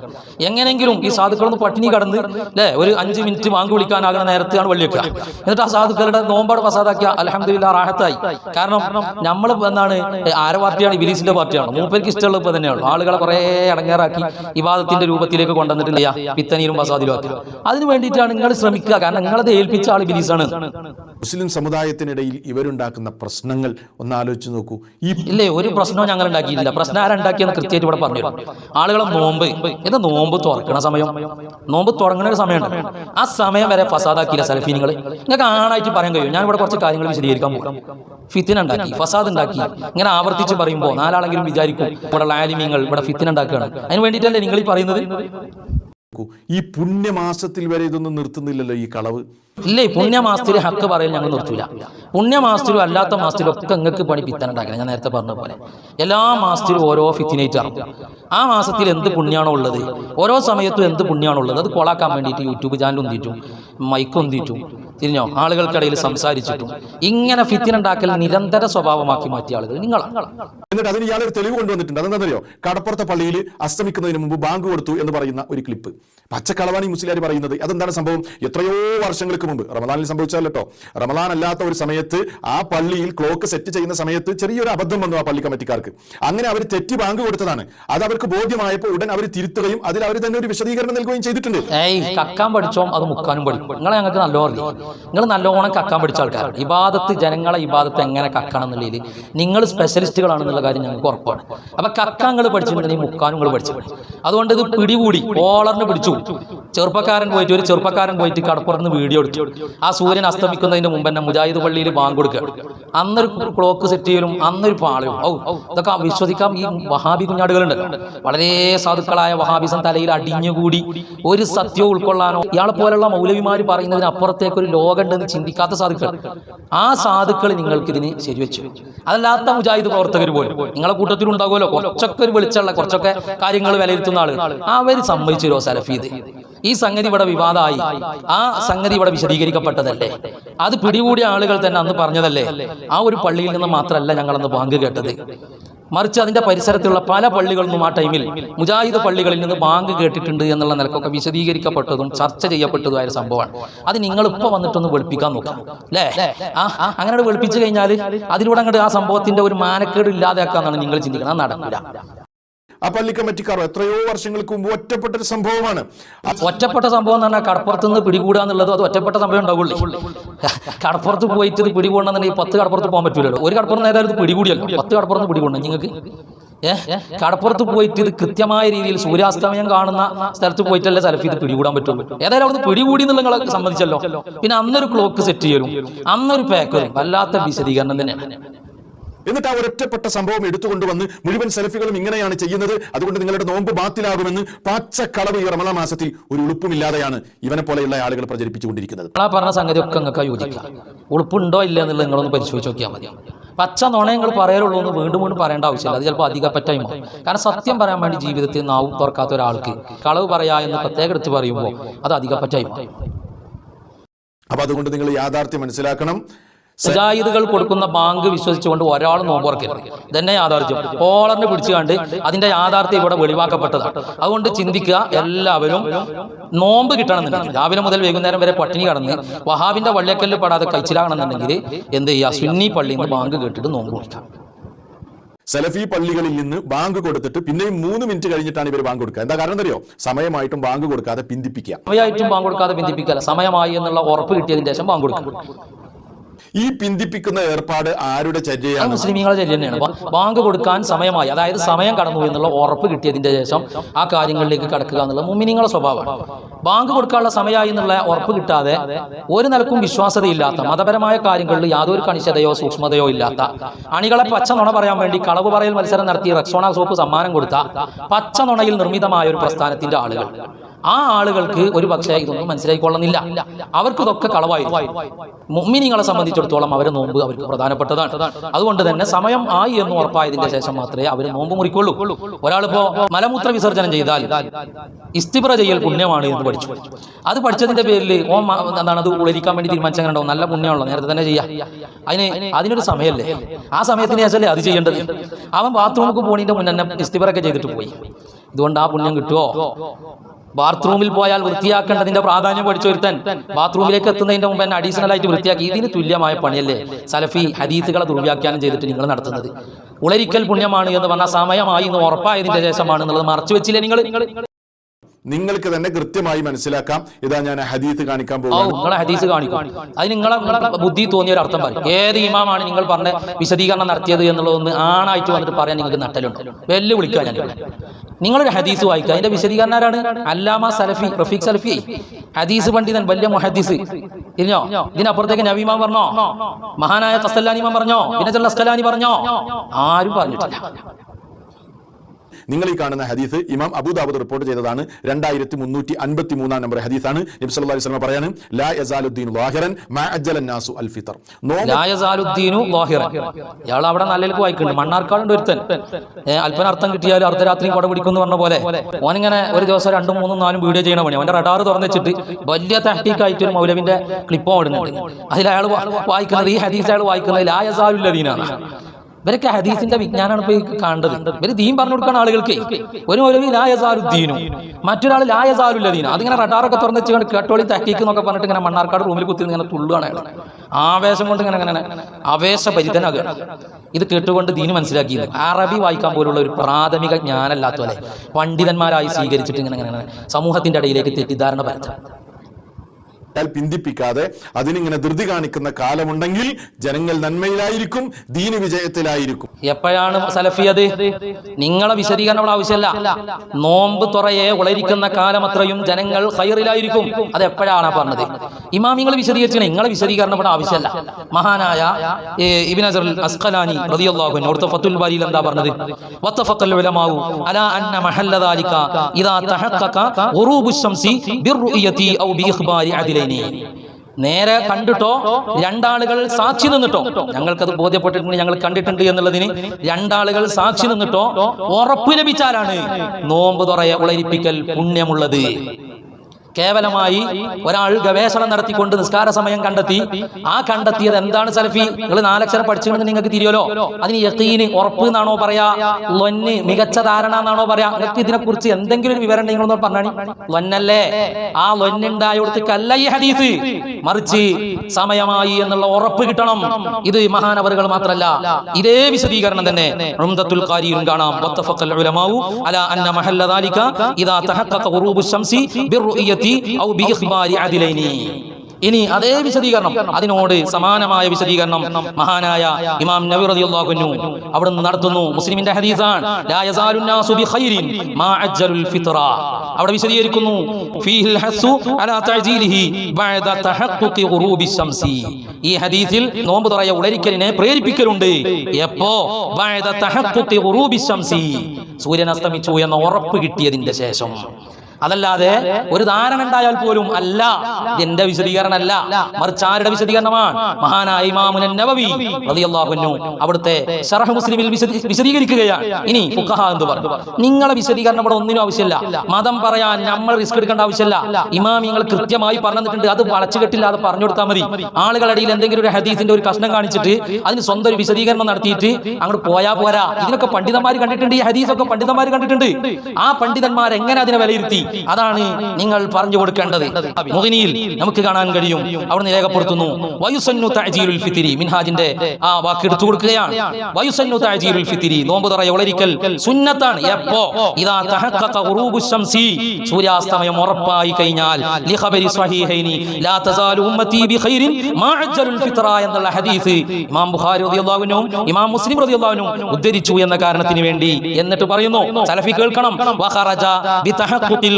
എങ്ങനെങ്കിലും ഈ സാധുക്കളൊന്ന് പട്ടിണി കടന്ന് അല്ലേ ഒരു അഞ്ച് മിനിറ്റ് വാങ്ങി വിളിക്കാനാകുന്ന നേരത്തെയാണ് വെള്ളിവെക്കുക എന്നിട്ട് ആ സാധുക്കളുടെ നോമ്പാട് ഫസാദാക്കിയ അലഹമ്മദില്ല റാഹത്തായി. കാരണം നമ്മൾ എന്താണ് ആര പാർട്ടിയാണ്? ഇബിലീസിന്റെ പാർട്ടിയാണ്. മൂപ്പർക്ക് ഇഷ്ടമുള്ള ഇപ്പൊ തന്നെയാണ്. ആളുകളെ കുറെ അടങ്ങേറാക്കി വിവാദത്തിന്റെ രൂപത്തിലേക്ക് കൊണ്ടുവന്നിട്ടില്ല പിത്തനീരും ഫസാദിലും അതിന് വേണ്ടിയിട്ടാണ് നിങ്ങൾ ശ്രമിക്കുക. കാരണം നിങ്ങളത് ഏൽപ്പിച്ച ആൾ ബിലീസാണ് മുസ്ലിം സമുദായത്തിനിടയിൽ ഇവരുണ്ടാക്കുന്ന പ്രശ്നങ്ങൾ ഒന്ന് ആലോചിച്ച് നോക്കൂ. ഈ ഇല്ലേ ഒരു പ്രശ്നവും ഞങ്ങൾ ഉണ്ടാക്കിയില്ല പ്രശ്നം ആരുണ്ടാക്കിയെന്ന് കൃത്യമായിട്ട് ഇവിടെ പറഞ്ഞു ആളുകളെ നോമ്പ്. ഇത് നോമ്പ് തുറക്കണ സമയം. നോമ്പ് തുടങ്ങുന്ന ഒരു സമയമുണ്ട് ആ സമയം വരെ ഫസാദാക്കിയില്ല സലഫി നിങ്ങൾ നിങ്ങൾക്ക് ആണായിട്ട് പറയാൻ കഴിയും. ഞാൻ ഇവിടെ കുറച്ച് കാര്യങ്ങൾ വിശദീകരിക്കാൻ പോകും ഫിത്തിന ഉണ്ടാക്കി ഫസാദ് ഉണ്ടാക്കി. ഇങ്ങനെ ആവർത്തിച്ച് പറയുമ്പോൾ നാലാളെങ്കിലും വിചാരിക്കും ഇവിടെ ലാലിമ്യങ്ങൾ ഇവിടെ ഫിത്തിന ഉണ്ടാക്കുകയാണ്. അതിന് വേണ്ടിയിട്ടല്ലേ നിങ്ങൾ ഈ പറയുന്നത്? നോക്കൂ, ഈ പുണ്യമാസത്തിൽ വരെ ഇതൊന്നും നിർത്തുന്നില്ലല്ലോ ഈ കളവ്. ഇല്ല ഈ പുണ്യമാസത്തിൽ ഹക്ക് പറയൽ ഞങ്ങൾ നിർത്തൂല. പുണ്യമാസത്തിലും അല്ലാത്ത മാസത്തിലും ഒക്കെ നിങ്ങൾക്ക് പണി പിത്തന ഉണ്ടാക്കണം. ഞാൻ നേരത്തെ പറഞ്ഞ പോലെ. എല്ലാ മാസത്തിലും ഓരോ ഫിത്തിനേറ്റ് ആണ് ആ മാസത്തിൽ എന്ത് പുണ്യാണോ ഉള്ളത്? ഓരോ സമയത്തും എന്ത് പുണ്യാണോ ഉള്ളത്? അത് കൊളാക്കാൻ വേണ്ടിയിട്ട് യൂട്യൂബ് ചാനൽ ഒന്നിട്ടും മൈക്ക് ഒന്നിട്ടും തിരിഞ്ഞോ? ആളുകൾക്കിടയിൽ സംസാരിച്ചിട്ടും ഇങ്ങനെ ഫിത്തിനുണ്ടാക്കൽ നിരന്തര സ്വഭാവമാക്കി മാറ്റിയ ആളുകൾ നിങ്ങളാണ്. എന്നിട്ട് അതിന് ഇയാളൊരു തെളിവ് കൊണ്ടുവന്നിട്ടുണ്ട്. അതെന്താണെന്നറിയോ? കടപ്പുറത്തെ പള്ളിയിൽ അസ്തമിക്കുന്നതിന് മുമ്പ് ബാങ്ക് കൊടുത്തു എന്ന് പറയുന്ന ഒരു ക്ലിപ്പ് പച്ചക്കളവാണ് ഈ മുസ്ലിയാർ പറയുന്നത്. അതെന്താണ് സംഭവം? എത്രയോ വർഷങ്ങൾക്ക് മുമ്പ് റമദാനിൽ സംഭവിച്ചാൽ കേട്ടോ റമദാൻ അല്ലാത്ത ഒരു സമയത്ത് ആ പള്ളിയിൽ ക്ലോക്ക് സെറ്റ് ചെയ്യുന്ന സമയത്ത് ചെറിയൊരു അബദ്ധം വന്നു ആ പള്ളി കമ്മിറ്റിക്കാർക്ക്. അങ്ങനെ അവർ തെറ്റി ബാങ്ക് കൊടുത്തതാണ്. അത് അവർക്ക് ബോധ്യമായപ്പോൾ ഉടൻ അവർ തിരുത്തുകയും അതിൽ അവർ തന്നെ ഒരു വിശദീകരണം നൽകുകയും ചെയ്തിട്ടുണ്ട്. നിങ്ങളെ ഞങ്ങൾക്ക് നല്ലോണം നിങ്ങൾ നല്ലോണം കക്കാൻ പഠിച്ച ആൾക്കാർ ഇബാദത്ത് ജനങ്ങളെ ഇബാദത്ത് എങ്ങനെ കക്കണം എന്നുള്ളതിൽ നിങ്ങൾ സ്പെഷ്യലിസ്റ്റുകളാണെന്നുള്ള കാര്യം ഞങ്ങൾക്ക് ഉറപ്പാണ്. അപ്പൊ കക്കാൻ നിങ്ങൾ പഠിച്ചിട്ടുണ്ടെങ്കിൽ മുക്കാനും നിങ്ങൾ പഠിച്ചു അതുകൊണ്ട് ഇത് പിടികൂടി ഓളറിന് പിടിച്ചു. ചെറുപ്പക്കാരൻ പോയിട്ട് ഒരു ചെറുപ്പക്കാരൻ പോയിട്ട് കടപ്പുറത്ത് വീഡിയോ എടുത്തു. ആ സൂര്യൻ അസ്തമിക്കുന്നതിന് മുമ്പ് തന്നെ മുജാഹിദ് പള്ളിയിൽ കൊടുക്കുക. അന്നൊരു ക്ലോക്ക് സെറ്റ് ചെയ്യലും അന്നൊരു പാളയും. ഔ ഇതൊക്കെ വിശ്വസിക്കാം. ഈ വഹാബി കുഞ്ഞാടുകളുണ്ടല്ലോ. വളരെ സാധുക്കളായ വഹാബിസം തലയിൽ അടിഞ്ഞുകൂടി ഒരു സത്യവും ഉൾക്കൊള്ളാനോ ഇയാളെ പോലുള്ള മൗലവിമാർ പറയുന്നതിന് അപ്പുറത്തേക്ക് ഒരു ലോകമുണ്ടെന്ന് ചിന്തിക്കാത്ത സാധുക്കൾ. ആ സാധുക്കൾ നിങ്ങൾക്ക് ഇതിന് ശരിവെച്ചു. അതല്ലാത്ത മുജാഹിദ് പ്രവർത്തകർ പോലും. നിങ്ങളെ കൂട്ടത്തിൽ ഉണ്ടാകുമല്ലോ കുറച്ചൊക്കെ ഒരു വെളിച്ചുള്ള കുറച്ചൊക്കെ കാര്യങ്ങൾ വിലയിരുത്തുന്ന ആളുകൾ. അവർ സമ്മതിച്ചു സമ്മതിച്ചോ സലഫീദ് ഈ സംഗതി ഇവിടെ വിവാദമായി ആ സംഗതി ഇവിടെ വിശദീകരിക്കപ്പെട്ടതല്ലേ? അത് പിടികൂടിയ ആളുകൾ തന്നെ അന്ന് പറഞ്ഞതല്ലേ? ആ ഒരു പള്ളിയിൽ നിന്ന് മാത്രമല്ല ഞങ്ങൾ അന്ന് ബാങ്ക് കേട്ടത്. മറിച്ച് അതിന്റെ പരിസരത്തുള്ള പല പള്ളികളിൽ നിന്നും ആ ടൈമിൽ മുജാഹിദ് പള്ളികളിൽ നിന്ന് ബാങ്ക് കേട്ടിട്ടുണ്ട് എന്നുള്ള നിലക്കൊക്കെ വിശദീകരിക്കപ്പെട്ടതും ചർച്ച ചെയ്യപ്പെട്ടതുമായ സംഭവമാണ്. അത് നിങ്ങൾ ഇപ്പൊ വന്നിട്ടൊന്ന് വെളുപ്പിക്കാൻ നോക്കാം. അല്ലേ ആ അങ്ങനെ വെളുപ്പിച്ചു കഴിഞ്ഞാൽ അതിലൂടെ അങ്ങോട്ട് ആ സംഭവത്തിന്റെ ഒരു മാനക്കേട് ഇല്ലാതെയാക്കാന്നാണ് നിങ്ങൾ ചിന്തിക്കുന്നത്. നടക്കില്ല ആ പള്ളി കമ്മിറ്റിക്കാർ എത്രയോ വർഷങ്ങൾക്ക് മുമ്പ് ഒറ്റപ്പെട്ട ഒരു സംഭവമാണ് ഒറ്റപ്പെട്ട സംഭവം എന്ന് പറഞ്ഞാൽ കടപ്പുറത്ത് നിന്ന് പിടികൂടുക എന്നുള്ളത് അത് ഒറ്റപ്പെട്ട സംഭവം ഉണ്ടാവുള്ളൂ. കടപ്പുറത്ത് പോയിട്ട് ഇത് പിടികൂടണമെന്നുണ്ടെങ്കിൽ പത്ത് കടപ്പുറത്ത് പോകാൻ പറ്റൂലല്ലോ. ഒരു കടപ്പുറം നേതാവ് ഇത് പിടികൂടിയല്ലോ. പത്ത് കടപ്പുറത്ത് പിടികൂടണം. നിങ്ങൾക്ക്? ഏഹ് കടപ്പുറത്ത് പോയിട്ട് ഇത് കൃത്യമായ രീതിയിൽ സൂര്യാസ്തമയം കാണുന്ന സ്ഥലത്ത് പോയിട്ടല്ലേ സലഫി ഇത് പിടികൂടാൻ പറ്റുള്ളൂ. ഏതായാലും അവിടുന്ന് പിടികൂടി നിങ്ങളെ സംബന്ധിച്ചല്ലോ. പിന്നെ അന്നൊരു ക്ലോക്ക് സെറ്റ് ചെയ്യലും അന്നൊരു പാക്ക് വല്ലാത്ത വിശദീകരണം തന്നെയാണ്. എന്നിട്ട് ആ ഒരൊറ്റപ്പെട്ട സംഭവം എടുത്തുകൊണ്ടുവന്ന് മുഴുവൻ സെൽഫികളും ഇങ്ങനെയാണ് ചെയ്യുന്നത്. അതുകൊണ്ട് നിങ്ങളുടെ നോമ്പ് ബാത്തിലാകുമെന്ന് പച്ചക്കളവ് ഈ റമള മാസത്തിൽ ഒരു ഉളുപ്പുമില്ലാതെയാണ് ഇവനെ പോലെയുള്ള ആളുകൾ പ്രചരിപ്പിച്ചുകൊണ്ടിരിക്കുന്നത്. ആ പറഞ്ഞ സംഗതി ഒക്കെ നിങ്ങൾക്ക് യോജിക്കാം. ഉളുപ്പുണ്ടോ ഇല്ല എന്നുള്ളത് നിങ്ങളൊന്ന് പരിശോധിച്ച് നോക്കിയാൽ മതി. പച്ച നുണ നിങ്ങൾ പറയാനുള്ളൂ എന്ന് വീണ്ടും വീണ്ടും പറയേണ്ട ആവശ്യമില്ല. അത് ചിലപ്പോൾ അധികപ്പറ്റായി മാറും. കാരണം സത്യം പറയാൻ വേണ്ടി ജീവിതത്തിൽ നാവും തുറക്കാത്ത ഒരാൾക്ക് കളവ് പറയാ എന്ന് പ്രത്യേകം എടുത്ത് പറയുമ്പോൾ അത് അധികപ്പറ്റായി മാറും. അപ്പൊ അതുകൊണ്ട് നിങ്ങൾ യാഥാർത്ഥ്യം മനസ്സിലാക്കണം. മുജാഹിദുകൾ കൊടുക്കുന്ന ബാങ്ക് വിശ്വസിച്ചുകൊണ്ട് ഒരാൾ നോമ്പുറക്കരുത് ഇതന്നെ യാഥാർത്ഥ്യം. കോളറിന് പിടിച്ചുകൊണ്ട് അതിന്റെ യാഥാർത്ഥ്യം ഇവിടെ വെളിവാക്കപ്പെട്ടതാണ്. അതുകൊണ്ട് ചിന്തിക്കുക എല്ലാവരും നോമ്പ് കിട്ടണമെന്നുണ്ടെങ്കിൽ രാവിലെ മുതൽ വൈകുന്നേരം വരെ പട്ടിണി കടന്ന് വഹാബിന്റെ വള്ളിയക്കല്ല് പെടാതെ കഴിച്ചിലാകണമെന്നുണ്ടെങ്കിൽ എന്ത് ചെയ്യുക? സുന്നി പള്ളിയിൽ നിന്ന് ബാങ്ക് കേട്ടിട്ട് നോമ്പ് കൊടുക്കാം സലഫി പള്ളികളിൽ നിന്ന് ബാങ്ക് കൊടുത്തിട്ട് പിന്നെയും മൂന്ന് മിനിറ്റ് കഴിഞ്ഞിട്ടാണ് ഇവർ ബാങ്ക് കൊടുക്കുക. എന്താ കാരണം അറിയോ? സമയമായിട്ടും ബാങ്ക് കൊടുക്കാതെ പിന്തിപ്പിക്കുക. സമയമായിട്ടും ബാങ്ക് കൊടുക്കാതെ പിന്തിപ്പിക്കുക സമയമായി എന്നുള്ള ഉറപ്പ് കിട്ടിയതിന് ശേഷം ബാങ്ക് കൊടുക്കാം ഈ പിന്തിപ്പിക്കുന്ന ഏർപ്പാട് ആരുടെ ചര്യയാണ്? മുസ്ലിമീങ്ങളുടെ ചര്യ തന്നെയാണ്. ബാങ്ക് കൊടുക്കാൻ സമയമായി. അതായത് സമയം കടന്നു എന്നുള്ള ഉറപ്പ് കിട്ടിയതിന്റെ ശേഷം ആ കാര്യങ്ങളിലേക്ക് കടക്കുക എന്നുള്ള മുമ്മിനിങ്ങളുടെ സ്വഭാവമാണ്. ബാങ്ക് കൊടുക്കാനുള്ള സമയമായി എന്നുള്ള ഉറപ്പ് കിട്ടാതെ ഒരു നിലക്കും വിശ്വാസതയില്ലാത്ത മതപരമായ കാര്യങ്ങളിൽ യാതൊരു കണിശതയോ സൂക്ഷ്മതയോ ഇല്ലാത്ത അണികളെ പച്ച നുണ പറയാൻ വേണ്ടി കളവ് പറയൽ മത്സരം നടത്തി റെക്സോണ സോപ്പ് സമ്മാനം കൊടുത്ത പച്ച നുണയിൽ നിർമ്മിതമായ ഒരു പ്രസ്ഥാനത്തിന്റെ ആളുകൾ. ആ ആളുകൾക്ക് ഒരു പക്ഷേ ഇതൊന്നും മനസ്സിലായിക്കൊള്ളുന്നില്ല. അവർക്ക് ഇതൊക്കെ കളവായിരുന്നു. മുമ്മിനിങ്ങളെ സംബന്ധിച്ചിടത്തോളം അവരെ നോമ്പ് അവർക്ക് പ്രധാനപ്പെട്ടതാണ്. അതുകൊണ്ട് തന്നെ സമയം ആയി എന്ന് ഉറപ്പായതിന്റെ ശേഷം മാത്രമേ അവർ നോമ്പ് മുറിക്കുള്ളൂ. ഒരാളിപ്പോ മലമൂത്ര വിസർജനം ചെയ്താൽ ഇസ്തിബ്ര ചെയ്യൽ പുണ്യമാണ് എന്ന് പഠിച്ചു. അത് പഠിച്ചതിന്റെ പേരിൽ ഓ എന്താണ് അത് ഉളരിക്കാൻ വേണ്ടി തീരുമാനിച്ചങ്ങനെ നല്ല പുണ്യമാണല്ലോ നേരത്തെ തന്നെ ചെയ്യാം. അതിന് അതിനൊരു സമയമല്ലേ? ആ സമയത്തിന് ശേഷമല്ലേ അത് ചെയ്യേണ്ടത്? അവൻ ബാത്റൂമിലേക്ക് പോണിന്റെ മുന്നേ ഇസ്തിബറൊക്കെ ചെയ്തിട്ട് പോയി. ഇതുകൊണ്ട് ആ പുണ്യം കിട്ടുമോ ബാത്റൂമിൽ പോയാൽ വൃത്തിയാക്കേണ്ടതിന്റെ പ്രാധാന്യം പഠിച്ചൊരുത്തൻ ബാത്റൂമിലേക്ക് എത്തുന്നതിന്റെ മുമ്പ് തന്നെ അഡീഷണൽ ആയിട്ട് വൃത്തിയാക്കി. ഇതിന് തുല്യമായ പണിയല്ലേ? സലഫി ഹദീസുകളെ ദുർവ്യാഖ്യാനം ചെയ്തിട്ട് നിങ്ങൾ നടത്തുന്നത്. ഉളരിക്കൽ പുണ്യമാണ് എന്ന് പറഞ്ഞ സമയമായി എന്ന് ഉറപ്പായതിന്റെ ശേഷമാണ് എന്നുള്ളത് മറച്ചു വെച്ചില്ലേ നിങ്ങൾ? നിങ്ങൾക്ക് തന്നെ കൃത്യമായി മനസ്സിലാക്കാം. ഇതാ ഞാൻ ഹദീത്ത് കാണിക്കാൻ പോകുന്നത്. ഹദീസ് ബുദ്ധി തോന്നിയ ഒരു അർത്ഥം പറയും. ഏത് ഇമാമാണ് നിങ്ങൾ പറഞ്ഞ വിശദീകരണം നടത്തിയത് എന്നുള്ളതൊന്ന് ആണായിട്ട് വന്നിട്ട് പറയാൻ നിങ്ങൾക്ക് നട്ടലുണ്ട് വെല്ലുവിളിക്കുക ഞാൻ നിങ്ങളൊരു ഹദീസ് വായിക്കുക. അതിന്റെ വിശദീകരണം ആരാണ്? അല്ലാമ സലഫി റഫീഖ് സലഫി. ഹദീസ് പണ്ഡിതൻ വലിയ മുഹദീസ് ഇല്ലയോ ഇതിനപ്പുറത്തേക്ക് നബീമാൻ പറഞ്ഞോ? മഹാനായ കസ്തല്ലാനിമാൻ പറഞ്ഞോ? പിന്നെ അസ്കലാനി പറഞ്ഞോ? ആരും പറഞ്ഞിട്ടില്ല. നിങ്ങൾ ഈ കാണുന്ന ഹദീസ് ഇമാം അബൂദാബുദ് റിപ്പോർട്ട് ചെയ്തതാണ്. രണ്ടായിരത്തി മുന്നൂറ്റി അൻപത്തി മൂന്നാം നമ്പർ ഹദീസാണ്. നബി അലൈഹി വസല്ലം പറയാണ് ലാ യസാലുദ്ദീൻ ലാഹിറൻ മാ അജ്ജലൻ നാസു അൽ ഫിത്തർ ലാ യസാലുദ്ദീനു ലോഹിറൻ. ഇയാൾ അവിടെ നല്ലതിലേക്ക് വായിക്കുന്നുണ്ട്. മണ്ണാർക്കാടുണ്ട് ഒരുത്തൻ. അല്പന അല്പനർത്ഥം കിട്ടിയാൽ അർദ്ധരാത്രിയും കൊട പിടിക്കുന്നു പറഞ്ഞ പോലെ ഓനിങ്ങനെ ഒരു ദിവസം രണ്ടും മൂന്നും നാലും വീഡിയോ ചെയ്യണ പണി അവന്റെ റഡാർ തുറന്നു വെച്ചിട്ട് വലിയ തഹ്റ്റീക്കായിട്ട് ഒരു മൗലവിന്റെ ക്ലിപ്പ് ഓടുന്നുണ്ട് അതിൽ അയാൾ വായിക്കുന്നത് ഈ ഹദീസ് അയാൾ വായിക്കുന്നത് ലായസാലുല്ലദീനാണ് ഇവരൊക്കെ ഹദീസിന്റെ വിജ്ഞാനമാണ് ഇപ്പൊ കാണേണ്ടത് ഇവർ ദീൻ പറഞ്ഞു കൊടുക്കാൻ ആളുകൾക്ക് ഒരു മൗലവി ലായസാലുദ്ദീനും മറ്റൊരാൾ ലായസാലുല്ലദീന അതിങ്ങനെ റഡാറൊക്കെ തുറന്ന് വെച്ച് കേട്ടോളി തക്കീക്ക് എന്നൊക്കെ പറഞ്ഞിട്ട് ഇങ്ങനെ മണ്ണാർക്കാട് റൂമിൽ കുത്തി ഇങ്ങനെ തുള്ളുകയാണ് ആവേശം കൊണ്ട് ഇങ്ങനെ ഇങ്ങനെ ആവേശഭരിതനാകുകയാണ് ഇത് കേട്ടുകൊണ്ട് ദീന് മനസ്സിലാക്കിയത് അറബി വായിക്കാൻ പോലുള്ള ഒരു പ്രാഥമിക ജ്ഞാനല്ലാത്തവരെ പണ്ഡിതന്മാരായി സ്വീകരിച്ചിട്ട് ഇങ്ങനെ ഇങ്ങനെ ഇങ്ങനെ സമൂഹത്തിന്റെ ഇടയിലേക്ക് തെറ്റിദ്ധാരണ പരത്താം. ാൽ പിന്തിപ്പിക്കാതെ അതിനിങ്ങനെ ധൃതി കാണിക്കുന്ന കാലമുണ്ടെങ്കിൽ ജനങ്ങൾ നന്മയിലായിരിക്കും ദീന് വിജയത്തിലായിരിക്കും. എപ്പോഴാണ് സലഫിയത്? നിങ്ങളെ വിശദീകരണം ഇവിടെ ആവശ്യമല്ല. നോമ്പ് തുറയെ ഉളരിക്കുന്ന കാലം അത്രയും ജനങ്ങൾ ഹൈറിലായിരിക്കും അത് എപ്പോഴാണ് പറഞ്ഞത്? ഇമാമിങ്ങൾ വിശദീകരിച്ചു നിങ്ങളെ വിശദീകരണം ഇവിടെ ആവശ്യമല്ല. മഹാനായ ഏ, ഇബ്നു അസർ അസ്ഖലാനി റളിയല്ലാഹു അൻഹു അവിടുത്തെ ഫത്തുൽ ബാരിയിൽ എന്താ പറഞ്ഞത്? വത്തഫഖൽ ഉലമാഉ അലാ അന്ന മഹല്ല ഇദാ തഹഖഖ ഗുറൂബു ശംസി ബിർറുയതി ഔ ബിഇഖ്ബാരി അദിലൈനി നേരെ കണ്ടിട്ടോ? രണ്ടാളുകൾ സാക്ഷി നിന്നിട്ടോ? ഞങ്ങൾക്കത് ബോധ്യപ്പെട്ടിട്ടുണ്ട് ഞങ്ങൾ കണ്ടിട്ടുണ്ട് എന്നുള്ളതിന് രണ്ടാളുകൾ സാക്ഷി നിന്നിട്ടോ? ഉറപ്പ് ലഭിച്ചാലാണ് നോമ്പ് തുറയെ ഉളരിപ്പിക്കൽ പുണ്യമുള്ളത്. കേവലമായി ഒരാൾ ഗവേഷണം നടത്തിക്കൊണ്ട് നിസ്കാര സമയം കണ്ടെത്തി ആ കണ്ടെത്തിയത് എന്താണ് സലഫി? നിങ്ങൾ നാലക്ഷരം പഠിച്ചുകൊണ്ട് നിങ്ങൾക്ക് തിരിയല്ലോ അതിന് യക്കീന് ഉറപ്പ് എന്നാണോ പറയാ? ലൊന്ന് മികച്ച ധാരണ എന്നാണോ പറയാ? നിങ്ങൾക്ക് ഇതിനെക്കുറിച്ച് എന്തെങ്കിലും ഒരു വിവരം ഉണ്ടെങ്കിൽ പറഞ്ഞാണി ലൊന്നല്ലേ ആ ലൊന്നുണ്ടായോടത്തേക്കല്ല ഈ ഹദീസ്. മറിച്ച് സമയമായി എന്നുള്ള ഉറപ്പ് കിട്ടണം. ഇത് മഹാനവറുകൾ മാത്രമല്ല ഇതേ വിശദീകരണം തന്നെ ഉംദത്തുൽ ഖാരിയിലും കാണാം. വത്തഫഖൽ ഉലമാഉ അലാ അന്ന മഹല്ല ദാലിക ഇദാ തഹഖഖ ഖുറൂബു ശംസി ബിർ ഔ ബിഇഖ്ബാരി അദിലൈനി ഇനി അതേ വിശദീകരണം. അതിനോട് സമാനമായ വിശദീകരണം മഹാനായ ഇമാം നബി റളിയല്ലാഹു അവിടെ നിന്ന് നടത്തുന്നു. മുസ്ലിമിന്റെ ഹദീസാണ്. ലാ യസാലു നാസു ബിഖൈരിൻ മാ അജ്ജലുൽ ഫിത്റ. അവിടെ വിശദീകരിക്കുന്നു. ഫീഹിൽ ഹസ്സു അലാ തഅജീലിഹി ബഅദ തഹഖഖി ഗുറൂബി ശംസി. ഈ ഹദീസിൽ നോമ്പ് തുറയ ഉളരിക്കലിനെ പ്രേരിപ്പിക്കലുണ്ട്. എപ്പോ? ബഅദ തഹഖഖി ഗുറൂബി ശംസി. സൂര്യൻ അസ്തമിച്ചു എന്ന ഉറപ്പ് കിട്ടിയതിന്റെ ശേഷം. അതല്ലാതെ ഒരു ധാരണ ഉണ്ടായാൽ പോലും അല്ല. എന്റെ വിശദീകരണമല്ല. മറിച്ച് ആരുടെ വിശദീകരണമാണ്? മഹാനായ നബവി റളിയല്ലാഹു അൻഹു അവിടുത്തെ ശറഹ് മുസ്ലിമിൽ വിശദീ- വിശദീകരിക്കുകയാണ്. ഇനി ഫുഖഹ എന്ന് പറഞ്ഞു. നിങ്ങളെ വിശദീകരണം ഇവിടെ ഒന്നിനും ആവശ്യമില്ല. മതം പറയാൻ നമ്മൾ റിസ്ക് എടുക്കേണ്ട ആവശ്യമില്ല. ഇമാം നിങ്ങൾ കൃത്യമായി പറഞ്ഞിട്ടുണ്ട്. അത് വളച്ചുകെട്ടില്ലാതെ പറഞ്ഞു കൊടുത്താൽ മതി. ആളുകളുടെ ഇടയിൽ എന്തെങ്കിലും ഒരു ഹദീസിന്റെ ഒരു കഷ്ണം കാണിച്ചിട്ട് അതിന് സ്വന്തം ഒരു വിശദീകരണം നടത്തിയിട്ട് അങ്ങോട്ട് പോയാ പോരാ. ഇതിനൊക്കെ പണ്ഡിതന്മാർ കണ്ടിട്ടുണ്ട് ഈ ഹദീസൊക്കെ പണ്ഡിതന്മാർ കണ്ടിട്ടുണ്ട്. ആ പണ്ഡിതന്മാർ എങ്ങനെ അതിനെ വിലയിരുത്തി? അതാണ് നിങ്ങൾ പറഞ്ഞു കൊടുക്കേണ്ടത്. മുഹിനിയിൽ നമുക്ക് കാണാൻ കഴിയും. അവിടുന്ന് രേഖപ്പെടുത്തുന്നു. വയുസന്നു തഅജീലുൽ ഫിത്തിരി മിൻഹാജിന്റെ ആ വാക്ക് എടുത്തു കൊടുക്കുകയാണ്. വയുസന്നു തഅജീലുൽ ഫിത്തിരി നോമ്പ് തുറ ഒളരിക്കൽ. സുന്നത്താണ്. എപ്പോ? ഇദാ തഹഖഖ ഖുറൂബു ശംസി. സൂര്യാസ്തമയം ഉറപ്പായി കഴിഞ്ഞാൽ. ലിഖബരി സ്വഹീഹൈനി. ലാ തസാലു ഉമ്മത്തി ബിഖൈരിൻ മാ അജ്ജലുൽ ഫിത്ര എന്നുള്ള ഹദീസ് ഇമാം ബുഖാരി റളിയല്ലാഹു അൻഹു ഇമാം മുസ്ലിം റളിയല്ലാഹു അൻഹു ഉദ്ധരിച്ചു എന്ന കാരണത്തിന് വേണ്ടി എന്നിട്ട് പറയുന്നു. സലഫി കേൾക്കണം. വഖറജ ബിതഹഖുഖിൽ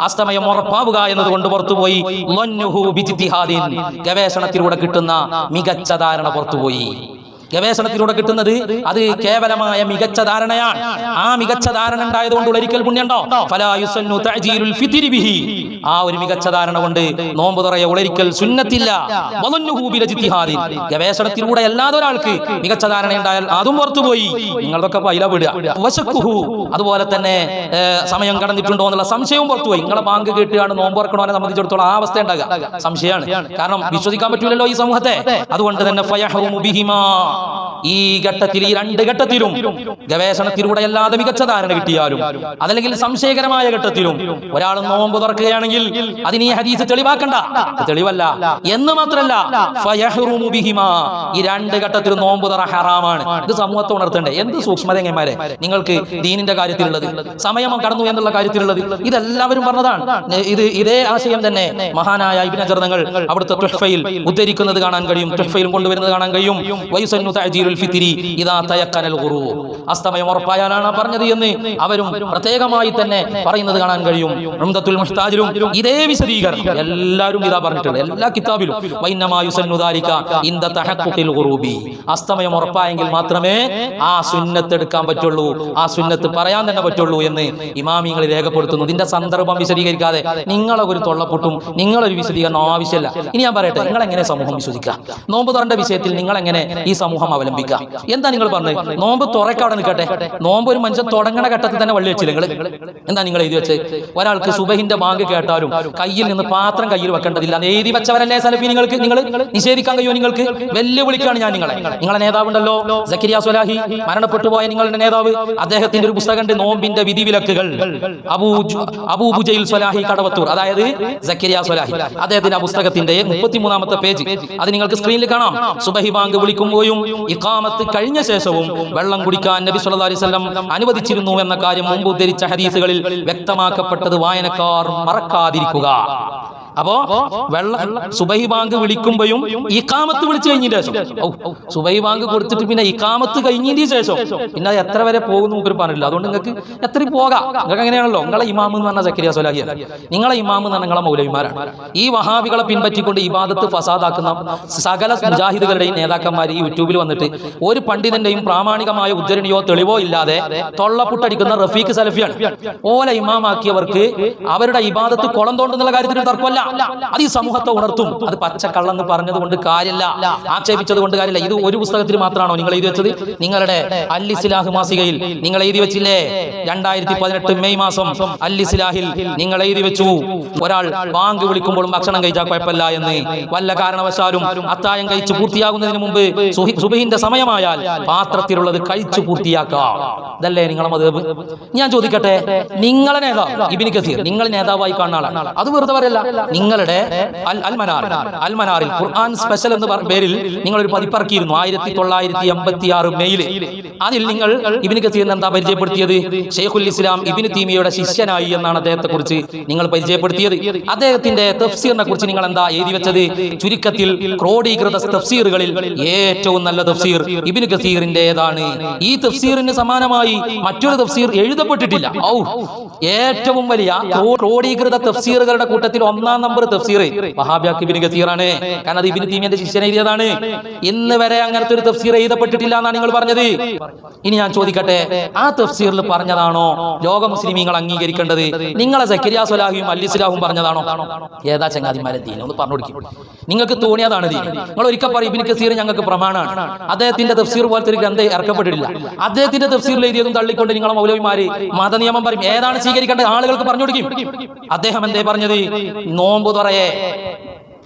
അസ്തമയം ഉറപ്പാവുക എന്നതുകൊണ്ട് പുറത്തുപോയി. ഗവേഷണത്തിലൂടെ കിട്ടുന്ന മികച്ച ധാരണ പുറത്തുപോയി. ഗവേഷണത്തിലൂടെ കിട്ടുന്നത് അത് കേവലമായ മികച്ച ധാരണയാണ്. ആ മികച്ച ധാരണ ഉണ്ടായതുകൊണ്ട് ഒരിക്കൽ പുണ്യണ്ടോ ഫലാ തഅജീലുൽ ഫിത്രി ബിഹി. ആ ഒരു മികച്ച ധാരണ കൊണ്ട് നോമ്പ് തുറയ ഒളരിക്കൽ സുന്നത്തില്ല. ഗവേഷണത്തിലൂടെ അല്ലാതെ ഒരാൾക്ക് മികച്ച ധാരണ ഉണ്ടായാൽ അതും പുറത്തുപോയി നിങ്ങളതൊക്കെ പൈല വിടുക. അതുപോലെ തന്നെ സമയം കടന്നിട്ടുണ്ടോ എന്നുള്ള സംശയവും പുറത്തുപോയി നിങ്ങളെ ബാങ്ക് കേട്ടുകയാണ് നോമ്പ് തുറക്കണവനെ സംബന്ധിച്ചിടത്തോളം ആ അവസ്ഥ ഉണ്ടാകുക. സംശയമാണ്. കാരണം വിശ്വസിക്കാൻ പറ്റൂലല്ലോ ഈ സമൂഹത്തെ. അതുകൊണ്ട് തന്നെ ഫയഹും ഈ ഘട്ടത്തിൽ ഈ രണ്ട് ഘട്ടത്തിലും ഗവേഷണത്തിലൂടെ അല്ലാതെ മികച്ച ധാരണ കിട്ടിയാലും അതല്ലെങ്കിൽ സംശയകരമായ ഘട്ടത്തിലും ഒരാൾ നോമ്പ് തുറക്കുകയാണെങ്കിൽ അതിന് ഈ ഹദീസ് തെളിവാക്കണ്ട. തെളിവല്ല. എന്ന് ബിഹിമാ. ഈ രണ്ട് ഘട്ടത്തിലും നോമ്പ് തുറ ഹറാമാണ്. ഇത് സമൂഹത്തെ ഉണർത്തണ്ടേ. എന്ത് സൂക്ഷ്മതങ്ങന്മാരെ നിങ്ങൾക്ക് ദീനിന്റെ കാര്യത്തിലുള്ളത് സമയം കടന്നു എന്നുള്ള കാര്യത്തിലുള്ളത് ഇതെല്ലാവരും പറഞ്ഞതാണ്. ഇത് ഇതേ ആശയം തന്നെ മഹാനായ ഇബിനചർണങ്ങൾ അവിടുത്തെ ഉദ്ധരിക്കുന്നത് കാണാൻ കഴിയും കൊണ്ടുവരുന്നത് കാണാൻ കഴിയും. അസ്തമയം ഉറപ്പായാലാണ് പറഞ്ഞത് എന്ന് അവരും പ്രത്യേകമായി തന്നെ പറയുന്നത് കാണാൻ കഴിയും. ഇതേ വിശദീകരണം എല്ലാവരും ഇതാ പറഞ്ഞിട്ടുണ്ട് എല്ലാ കിതാബിലും അസ്തമയം ഉറപ്പായെങ്കിൽ മാത്രമേ ആ സുന്നത്ത് എടുക്കാൻ പറ്റുള്ളൂ ആ സുന്നത്ത് പറയാൻ തന്നെ പറ്റുള്ളൂ എന്ന് ഇമാമിങ്ങൾ രേഖപ്പെടുത്തുന്നു. ഇതിന്റെ സന്ദർഭം വിശദീകരിക്കാതെ നിങ്ങളെ ഒരു തൊള്ളപ്പൊട്ടും നിങ്ങളൊരു വിശദീകരണം ആവശ്യമില്ല. ഇനി ഞാൻ പറയട്ടെ നിങ്ങൾ എങ്ങനെ സമൂഹം വിശ്വസിക്കുക നോമ്പ് തുറന്റെ വിഷയത്തിൽ നിങ്ങൾ എങ്ങനെ ഈ സമൂഹം അവലംബിക്കുക. എന്താ നിങ്ങൾ പറഞ്ഞത്? നോമ്പ് തുറക്ക അവിടെ നിൽക്കട്ടെ. നോമ്പ് ഒരു മനുഷ്യൻ തുടങ്ങണ ഘട്ടത്തിൽ തന്നെ വള്ളി വെച്ചില്ല നിങ്ങൾ എന്താ നിങ്ങൾ എഴുതി വെച്ച് ഒരാൾക്ക് സുബഹിന്റെ ബാങ്ക് കേട്ടാലും കയ്യിൽ നിന്ന് പാത്രം കയ്യിൽ വെക്കേണ്ടതില്ല. എഴുതി വെച്ചവരല്ലേ സലഫി നിങ്ങൾക്ക്? നിങ്ങൾ നിഷേധിക്കാൻ കഴിയുമോ നിങ്ങൾക്ക്? വെല്ലുവിളിക്കാണ് ഞാൻ നിങ്ങളെ. നിങ്ങളെ. നേതാവുണ്ടല്ലോ സക്കിരിയ സുലാഹി മരണപ്പെട്ടു പോയ നിങ്ങളുടെ നേതാവ് അദ്ദേഹത്തിന്റെ ഒരു പുസ്തകമുണ്ട് നോമ്പിന്റെ വിധിവിലക്കുകൾ. അബൂ ജു- അബൂ സ്വലാഹി കടവത്തൂർ. അതായത് സക്കിരിയ സ്വലാഹി. അദ്ദേഹത്തിന്റെ ആ പുസ്തകത്തിന്റെ മുപ്പത്തിമൂന്നാമത്തെ പേജ്. അത് നിങ്ങൾക്ക് സ്ക്രീനിൽ കാണാം. സുബഹി ബാങ്ക് വിളിക്കുമ്പോഴും ഇഖാമത്ത് കഴിഞ്ഞ ശേഷവും വെള്ളം കുടിക്കാൻ നബി സല്ലല്ലാഹു അലൈഹി വസല്ലം അനുവദിച്ചിരുന്നു എന്ന കാര്യം മുമ്പ് ഉദ്ധരിച്ച ഹദീസുകളിൽ വ്യക്തമാക്കപ്പെട്ടത് വായനക്കാർ മറക്കാതിരിക്കുക. അപ്പോ വെള്ളം സുബൈ ബാങ്ക് വിളിക്കുമ്പോഴും ഇക്കാമത്ത് വിളിച്ചു കഴിഞ്ഞതിന് ശേഷം. സുബൈ ബാങ്ക് കൊടുത്തിട്ട് പിന്നെ ഇക്കാമത്ത് കഴിഞ്ഞതിന് ശേഷം. പിന്നെ അത് എത്ര വരെ പോകും നമുക്ക് പറഞ്ഞില്ല അതുകൊണ്ട് നിങ്ങൾക്ക് എത്ര പോകാം. നിങ്ങൾക്ക് അങ്ങനെയാണല്ലോ നിങ്ങളെ ഇമാം എന്ന് പറഞ്ഞ സക്കരിയ സൊലാഹിയല്ല നിങ്ങളെ ഇമാം എന്ന് പറഞ്ഞാൽ നിങ്ങളെ മൗലവിമാരാണ്. ഈ വഹാബികളെ പിൻപറ്റിക്കൊണ്ട് ഇബാദത്ത് ഫസാദാക്കുന്ന സകല മുജാഹിദുകളുടെയും നേതാക്കന്മാർ ഈ യൂട്യൂബിൽ വന്നിട്ട് ഒരു പണ്ഡിതന്റെയും പ്രാമാണികമായ ഉദ്ധരണിയോ തെളിവോ ഇല്ലാതെ തൊള്ളപ്പുട്ടടിക്കുന്ന റഫീഖ് സലഫിയാണ്. ഓല ഇമാമാക്കിയവർക്ക് അവരുടെ ഇബാദത്ത് കുളം തോണ്ടുന്ന കാര്യത്തിൽ തർക്കമല്ല. അത് ഈ സമൂഹത്തെ ഉണർത്തും. അത് പച്ചക്കള്ളെന്ന് പറഞ്ഞത് കൊണ്ട് കാര്യമില്ല ആക്ഷേപിച്ചത് കൊണ്ട് കാര്യമില്ല ഇത് ഒരു പുസ്തകത്തിൽ മാത്രമാണോ നിങ്ങൾ എഴുതി വെച്ചത്? നിങ്ങളുടെ അല്ലിസിലാഹ് മാസികയിൽ നിങ്ങൾ എഴുതി വെച്ചില്ലേ? രണ്ടായിരത്തി പതിനെട്ട് മെയ് മാസം അല്ലിസിലാഹിൽ നിങ്ങൾ എഴുതി വെച്ചു. ഒരാൾ ബാങ്ക് വിളിക്കുമ്പോഴും ഭക്ഷണം കഴിച്ചാൽ കുഴപ്പമില്ല എന്ന്. വല്ല കാരണവശാലും അത്തായം കഴിച്ച് പൂർത്തിയാകുന്നതിന് മുമ്പ് സുബിന്റെ സുബഹിന്റെ സമയമായാൽ പാത്രത്തിലുള്ളത് കഴിച്ചു പൂർത്തിയാക്കാം ഇതല്ലേ നിങ്ങളെ മതേബ് ഞാൻ ചോദിക്കട്ടെ നിങ്ങളെ നേതാവ് ഇബിനി കസീർ നിങ്ങൾ നേതാവായി കാണുന്ന ആളാണ്. അത് വെറുതെ പറയല്ല. നിങ്ങളുടെ അൽ അൽമനാർ അൽമനാറിൽ ഖുർആൻ സ്പെഷ്യൽ എന്ന് പേരിൽ നിങ്ങൾ ഒരു പതിപ്പിറക്കിയിരുന്നു ആയിരത്തി തൊള്ളായിരത്തി എൺപത്തി ആറ് മെയ്യിൽ അതിൽ നിങ്ങൾ ഇബിന് കസീറിനെ എന്താ പരിചയപ്പെടുത്തിയത്? ഷെയ്ഖുൽ ഇസ്ലാം ഇബിന് തീമിയുടെ ശിഷ്യനായി എന്നാണ് അദ്ദേഹത്തെ കുറിച്ച് നിങ്ങൾ പരിചയപ്പെടുത്തിയത്. അദ്ദേഹത്തിന്റെ തഫ്സീറിനെ കുറിച്ച് നിങ്ങൾ എന്താ എഴുതി വെച്ചത്? ചുരുക്കത്തിൽ ക്രോഡീകൃത തഫ്സീറുകളിൽ ഏറ്റവും നല്ല തഫ്സീർ ഇബിന് കസീറിന്റേതാണ് ഈ തഫ്സീറിന് സമാനമായി മറ്റൊരു തഫ്സീർ എഴുതപ്പെട്ടിട്ടില്ല. ഔ ഏറ്റവും വലിയ ക്രോ- ക്രോഡീകൃത തഫ്സീറുകളുടെ കൂട്ടത്തിൽ ഒന്നാം നമ്പർ തഫ്സീർ. വഹാബിയാക്ക് ഇബിന് കസീറാണ്. കാരണം അത് ഇബിന് തീമിയന്റെ ശിഷ്യൻ എഴുതിയതാണ്. ഇന്ന് വരെ അങ്ങനത്തെ ഒരു തഫ്സീർ എഴുതപ്പെട്ടിട്ടില്ല എന്നാണ് നിങ്ങൾ പറഞ്ഞത്. ഇനി ഞാൻ ചോദിക്കട്ടെ ആ തഫ്സീറിൽ പറഞ്ഞതാണോ? ലോക മുസ്ലിമീങ്ങൾ അംഗീകരിക്കേണ്ടത് നിങ്ങളെ സക്കരിയ സ്വലാഹിയും അല്ലിസ്ലാഹും പറഞ്ഞതാണോ? ഏതാ ചങ്ങാതിമാരെ ദീൻ? ഒന്ന് പറഞ്ഞു കൊടുക്കും. നിങ്ങൾക്ക് തോന്നിയതാണ് ദീൻ. നിങ്ങൾ ഒരിക്കൽ പറയും ഇബിന് കസീർ ഞങ്ങൾക്ക് പ്രമാണമാണ് അദ്ദേഹത്തിന്റെ തഫ്സീർ പോലത്തെ ഒരു ഗ്രന്ഥം ഇറക്കപ്പെട്ടിട്ടില്ല. അദ്ദേഹത്തിന്റെ തഫ്സീറിൽ എഴുതിയതും തള്ളിക്കൊണ്ട് നിങ്ങളെ മൗലവിമാര് മതനിയമം പറയും. ഏതാണ് സ്വീകരിക്കേണ്ടത്? ആളുകൾക്ക് പറഞ്ഞു കൊടുക്കും. അദ്ദേഹം എന്തേ പറഞ്ഞത്? നോമ്പ് തുറയെ.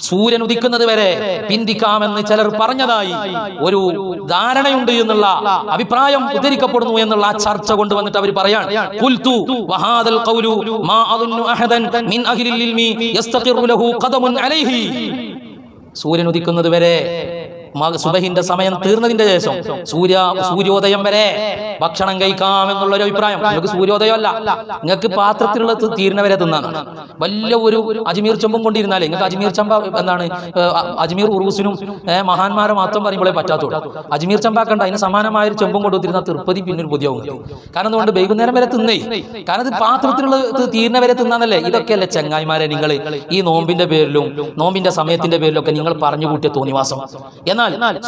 സൂര്യൻ ഉദിക്കുന്നത് വരെ പിന്തിക്കാമെന്ന് ചിലർ പറഞ്ഞതായി ഒരു ധാരണയുണ്ട് എന്നുള്ള അഭിപ്രായം ഉദ്ധരിക്കപ്പെടുന്നു എന്നുള്ള ആ ചർച്ച കൊണ്ടുവന്നിട്ട് അവർ പറയാൻ സൂര്യൻ ഉദിക്കുന്നത് വരെ സുബഹിന്റെ സമയം തീർന്നതിന്റെ ശേഷം സൂര്യ സൂര്യോദയം വരെ ഭക്ഷണം കഴിക്കാം എന്നുള്ള ഒരു അഭിപ്രായം. നിങ്ങൾക്ക് സൂര്യോദയം അല്ല നിങ്ങൾക്ക് പാത്രത്തിലുള്ള തി- തീരുന്ന വരെ തിന്നാണ് വലിയ ഒരു അജ്മീർ ചെമ്പും കൊണ്ടിരുന്നാലേ നിങ്ങൾക്ക് അജ്മീർ ചമ്പ എന്താണ് അജ്മീർ ഉറൂസിനും മഹാന്മാരെ മാത്രം പറയുമ്പോഴേ പറ്റാത്തുള്ളൂ. അജ്മീർ ചമ്പാക്കണ്ട അതിന് സമാനമായ ഒരു ചെമ്പും കൊണ്ടുവന്നിരുന്ന തിരുപ്പതി പിന്നെ ഒരു പുതിയാവും. കാരണം അതുകൊണ്ട് വൈകുന്നേരം വരെ തിന്നേ. കാരണം ഇത് പാത്രത്തിലുള്ള ഇത് തീരുന്ന വരെ തിന്നാന്നല്ലേ? ഇതൊക്കെയല്ലേ ചങ്ങായിമാരെ നിങ്ങൾ ഈ നോമ്പിന്റെ പേരിലും നോമ്പിന്റെ സമയത്തിന്റെ പേരിലൊക്കെ നിങ്ങൾ പറഞ്ഞു കൂട്ടിയ തോന്നിവാസം. എന്നാൽ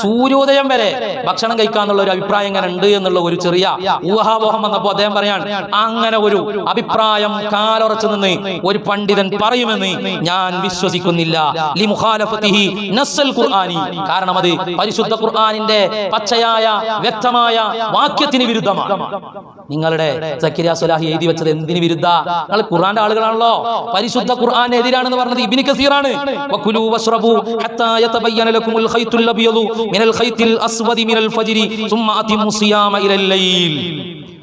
സൂര്യോദയം വരെ ഭക്ഷണം കഴിക്കാന്നുള്ള ഒരു അഭിപ്രായം ഇങ്ങനെ ഉണ്ട് എന്നുള്ള ഒരു ചെറിയ ഊഹാപോഹം വന്നപ്പോ അദ്ദേഹം പറയാൻ അങ്ങനെ ഒരു അഭിപ്രായം കാലുറച്ചു നിന്ന് ഒരു പണ്ഡിതൻ പറയുമെന്ന് ഞാൻ വിശ്വസിക്കുന്നില്ല. കാരണം അത് പരിശുദ്ധ ഖുർആാനിന്റെ പച്ചയായ വ്യക്തമായ വാക്യത്തിന് വിരുദ്ധമാണ്. നിങ്ങളുടെ സക്കിരിയ സുലാഹി എഴുതി വെച്ചത് എന്തിന് വിരുദ്ധ? നിങ്ങൾ ഖുർആന്റെ ആളുകളാണല്ലോ. പരിശുദ്ധ ഖുർആൻ എതിരാണെന്ന് പറഞ്ഞത് ഇബ്നു കസീറാണ്. വകുലു വശ്റബു ഹത്താ യതബയ്യന ലക്കുമുൽ ഖൈത്തുൽ അബ്യദു മിനൽ ഖൈത്തിൽ അസ്വദി മിനൽ ഫജ്രി സുമ്മ അതിമു സിയാമ ഇലൽ ലൈൽ.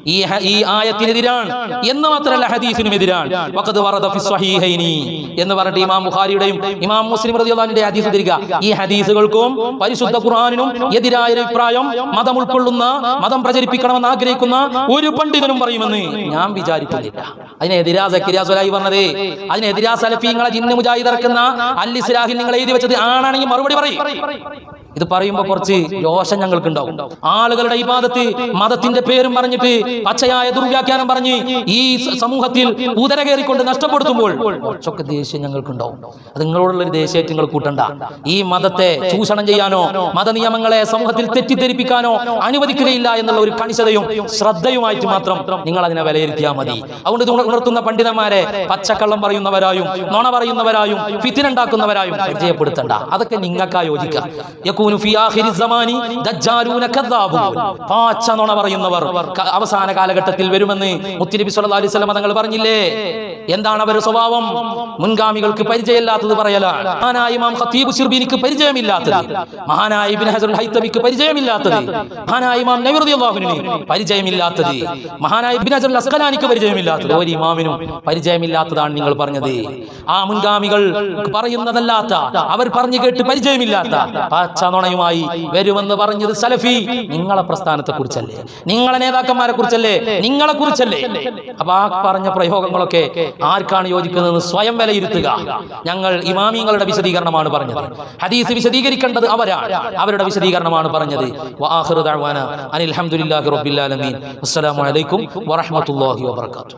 ഈ ഈ ആയത്തിനെതിരാണ്. എന്ന് മാത്രമല്ല ഹദീസിനും എതിരാണ് എന്ന് പറഞ്ഞിട്ട് ഇമാം ബുഖാരിയുടെയും ഇമാം മുസ്ലിം റളിയല്ലാഹുവിന്റെ ഹദീസ് ഉദ്ധരിക്കുക. ഈ ഹദീസുകൾക്കും പരിശുദ്ധ ഖുർആനിനും എതിരായ അഭിപ്രായം മതം ഉൾക്കൊള്ളുന്ന മതം പ്രചരിപ്പിക്കണമെന്ന് ആഗ്രഹിക്കുന്ന ഒരു പണ്ഡിതനും പറയുമെന്ന് ഞാൻ വിചാരിക്കുന്നില്ല. അതിനെതിരാ സക്കരിയ സുലായി പറഞ്ഞത്. അതിനെതിരാ സലഫീങ്ങളെ ജിന്ന് മുജാഹിദ് ഇറക്കുന്ന അല്ലിസ്ലാഹിൽ നിങ്ങൾ എഴുതി വെച്ചത് ആണാണെങ്കിൽ മറുപടി പറയും. ഇത് പറയുമ്പോൾ കുറച്ച് രോഷം ഞങ്ങൾക്ക് ഉണ്ടാവും. ആളുകളുടെ ഇബാദത്ത് മതത്തിന്റെ പേരും പറഞ്ഞിട്ട് പച്ചയായ ദുർവ്യാഖ്യാനം പറഞ്ഞ് ഈ സമൂഹത്തിൽ ഉദര കയറിക്കൊണ്ട് നഷ്ടപ്പെടുത്തുമ്പോൾ കുറച്ചൊക്കെ ദേഷ്യം ഞങ്ങൾക്കുണ്ടാവും. അത് നിങ്ങളോടുള്ള ഒരു ദേഷ്യമായിട്ട് നിങ്ങൾ കൂട്ടണ്ട. ഈ മതത്തെ ചൂഷണം ചെയ്യാനോ മതനിയമങ്ങളെ സമൂഹത്തിൽ തെറ്റിദ്ധരിപ്പിക്കാനോ അനുവദിക്കുകയില്ല എന്നുള്ള ഒരു കണിശതയും ശ്രദ്ധയുമായിട്ട് മാത്രം നിങ്ങൾ അതിനെ വിലയിരുത്തിയാൽ മതി. അതുകൊണ്ട് ഇത് ഉണർത്തുന്ന പണ്ഡിതന്മാരെ പച്ചക്കള്ളം പറയുന്നവരായും നുണ പറയുന്നവരായും ഫിത്തിനുണ്ടാക്കുന്നവരായും പരിചയപ്പെടുത്തണ്ട. അതൊക്കെ നിങ്ങൾക്കാ യോജിക്കുക. യകൂനു ഫീ ആഖിരി സമാനി പറയുന്നവർ അവസാന കാലഘട്ടത്തിൽ വരുമെന്ന് മുത്തുനബി സല്ലല്ലാഹു അലൈഹി വസല്ലം തങ്ങൾ പറഞ്ഞില്ലേ? എന്താണ് അവരുടെ സ്വഭാവം? മുൻഗാമികൾക്ക് പരിചയമില്ലാത്തത് പറയലാണ് മഹാനായ ഇമാം മഹാനായ ഇബ്നു മഹാനായ ഇമാം മഹാനായ ഇബ്നു ഇമാമിനും പരിചയമില്ലാത്തതാണ് നിങ്ങൾ പറഞ്ഞത്. ആ മുൻഗാമികൾ പറയുന്നതല്ലാത്ത അവർ പറഞ്ഞു കേട്ട് പരിചയമില്ലാത്ത പച്ച നുണയുമായി വരുമെന്ന് പറഞ്ഞത് സലഫി. നിങ്ങളെ പ്രസ്ഥാനത്തെ കുറിച്ചല്ലേ നിങ്ങളെ നേതാക്കന്മാരെ കുറിച്ചല്ലേ നിങ്ങളെ കുറിച്ചല്ലേ അപ്പൊ ആ പറഞ്ഞ പ്രയോഗങ്ങളൊക്കെ ആർക്കാണ് യോജിക്കുന്നതെന്ന് സ്വയം വിലയിരുത്തുക. ഞങ്ങൾ ഇമാമിങ്ങളുടെ വിശദീകരണമാണ് പറഞ്ഞത്. ഹദീസ് വിശദീകരിക്കേണ്ടത് അവരാണ്. അവരുടെ വിശദീകരണമാണ് പറഞ്ഞത്. അനിൽ ഹംദുലില്ലാഹി റബ്ബിൽ ആലമീൻ. അസ്സലാമു അലൈക്കും വറഹ്മത്തുള്ളാഹി വബറകാതുഹു.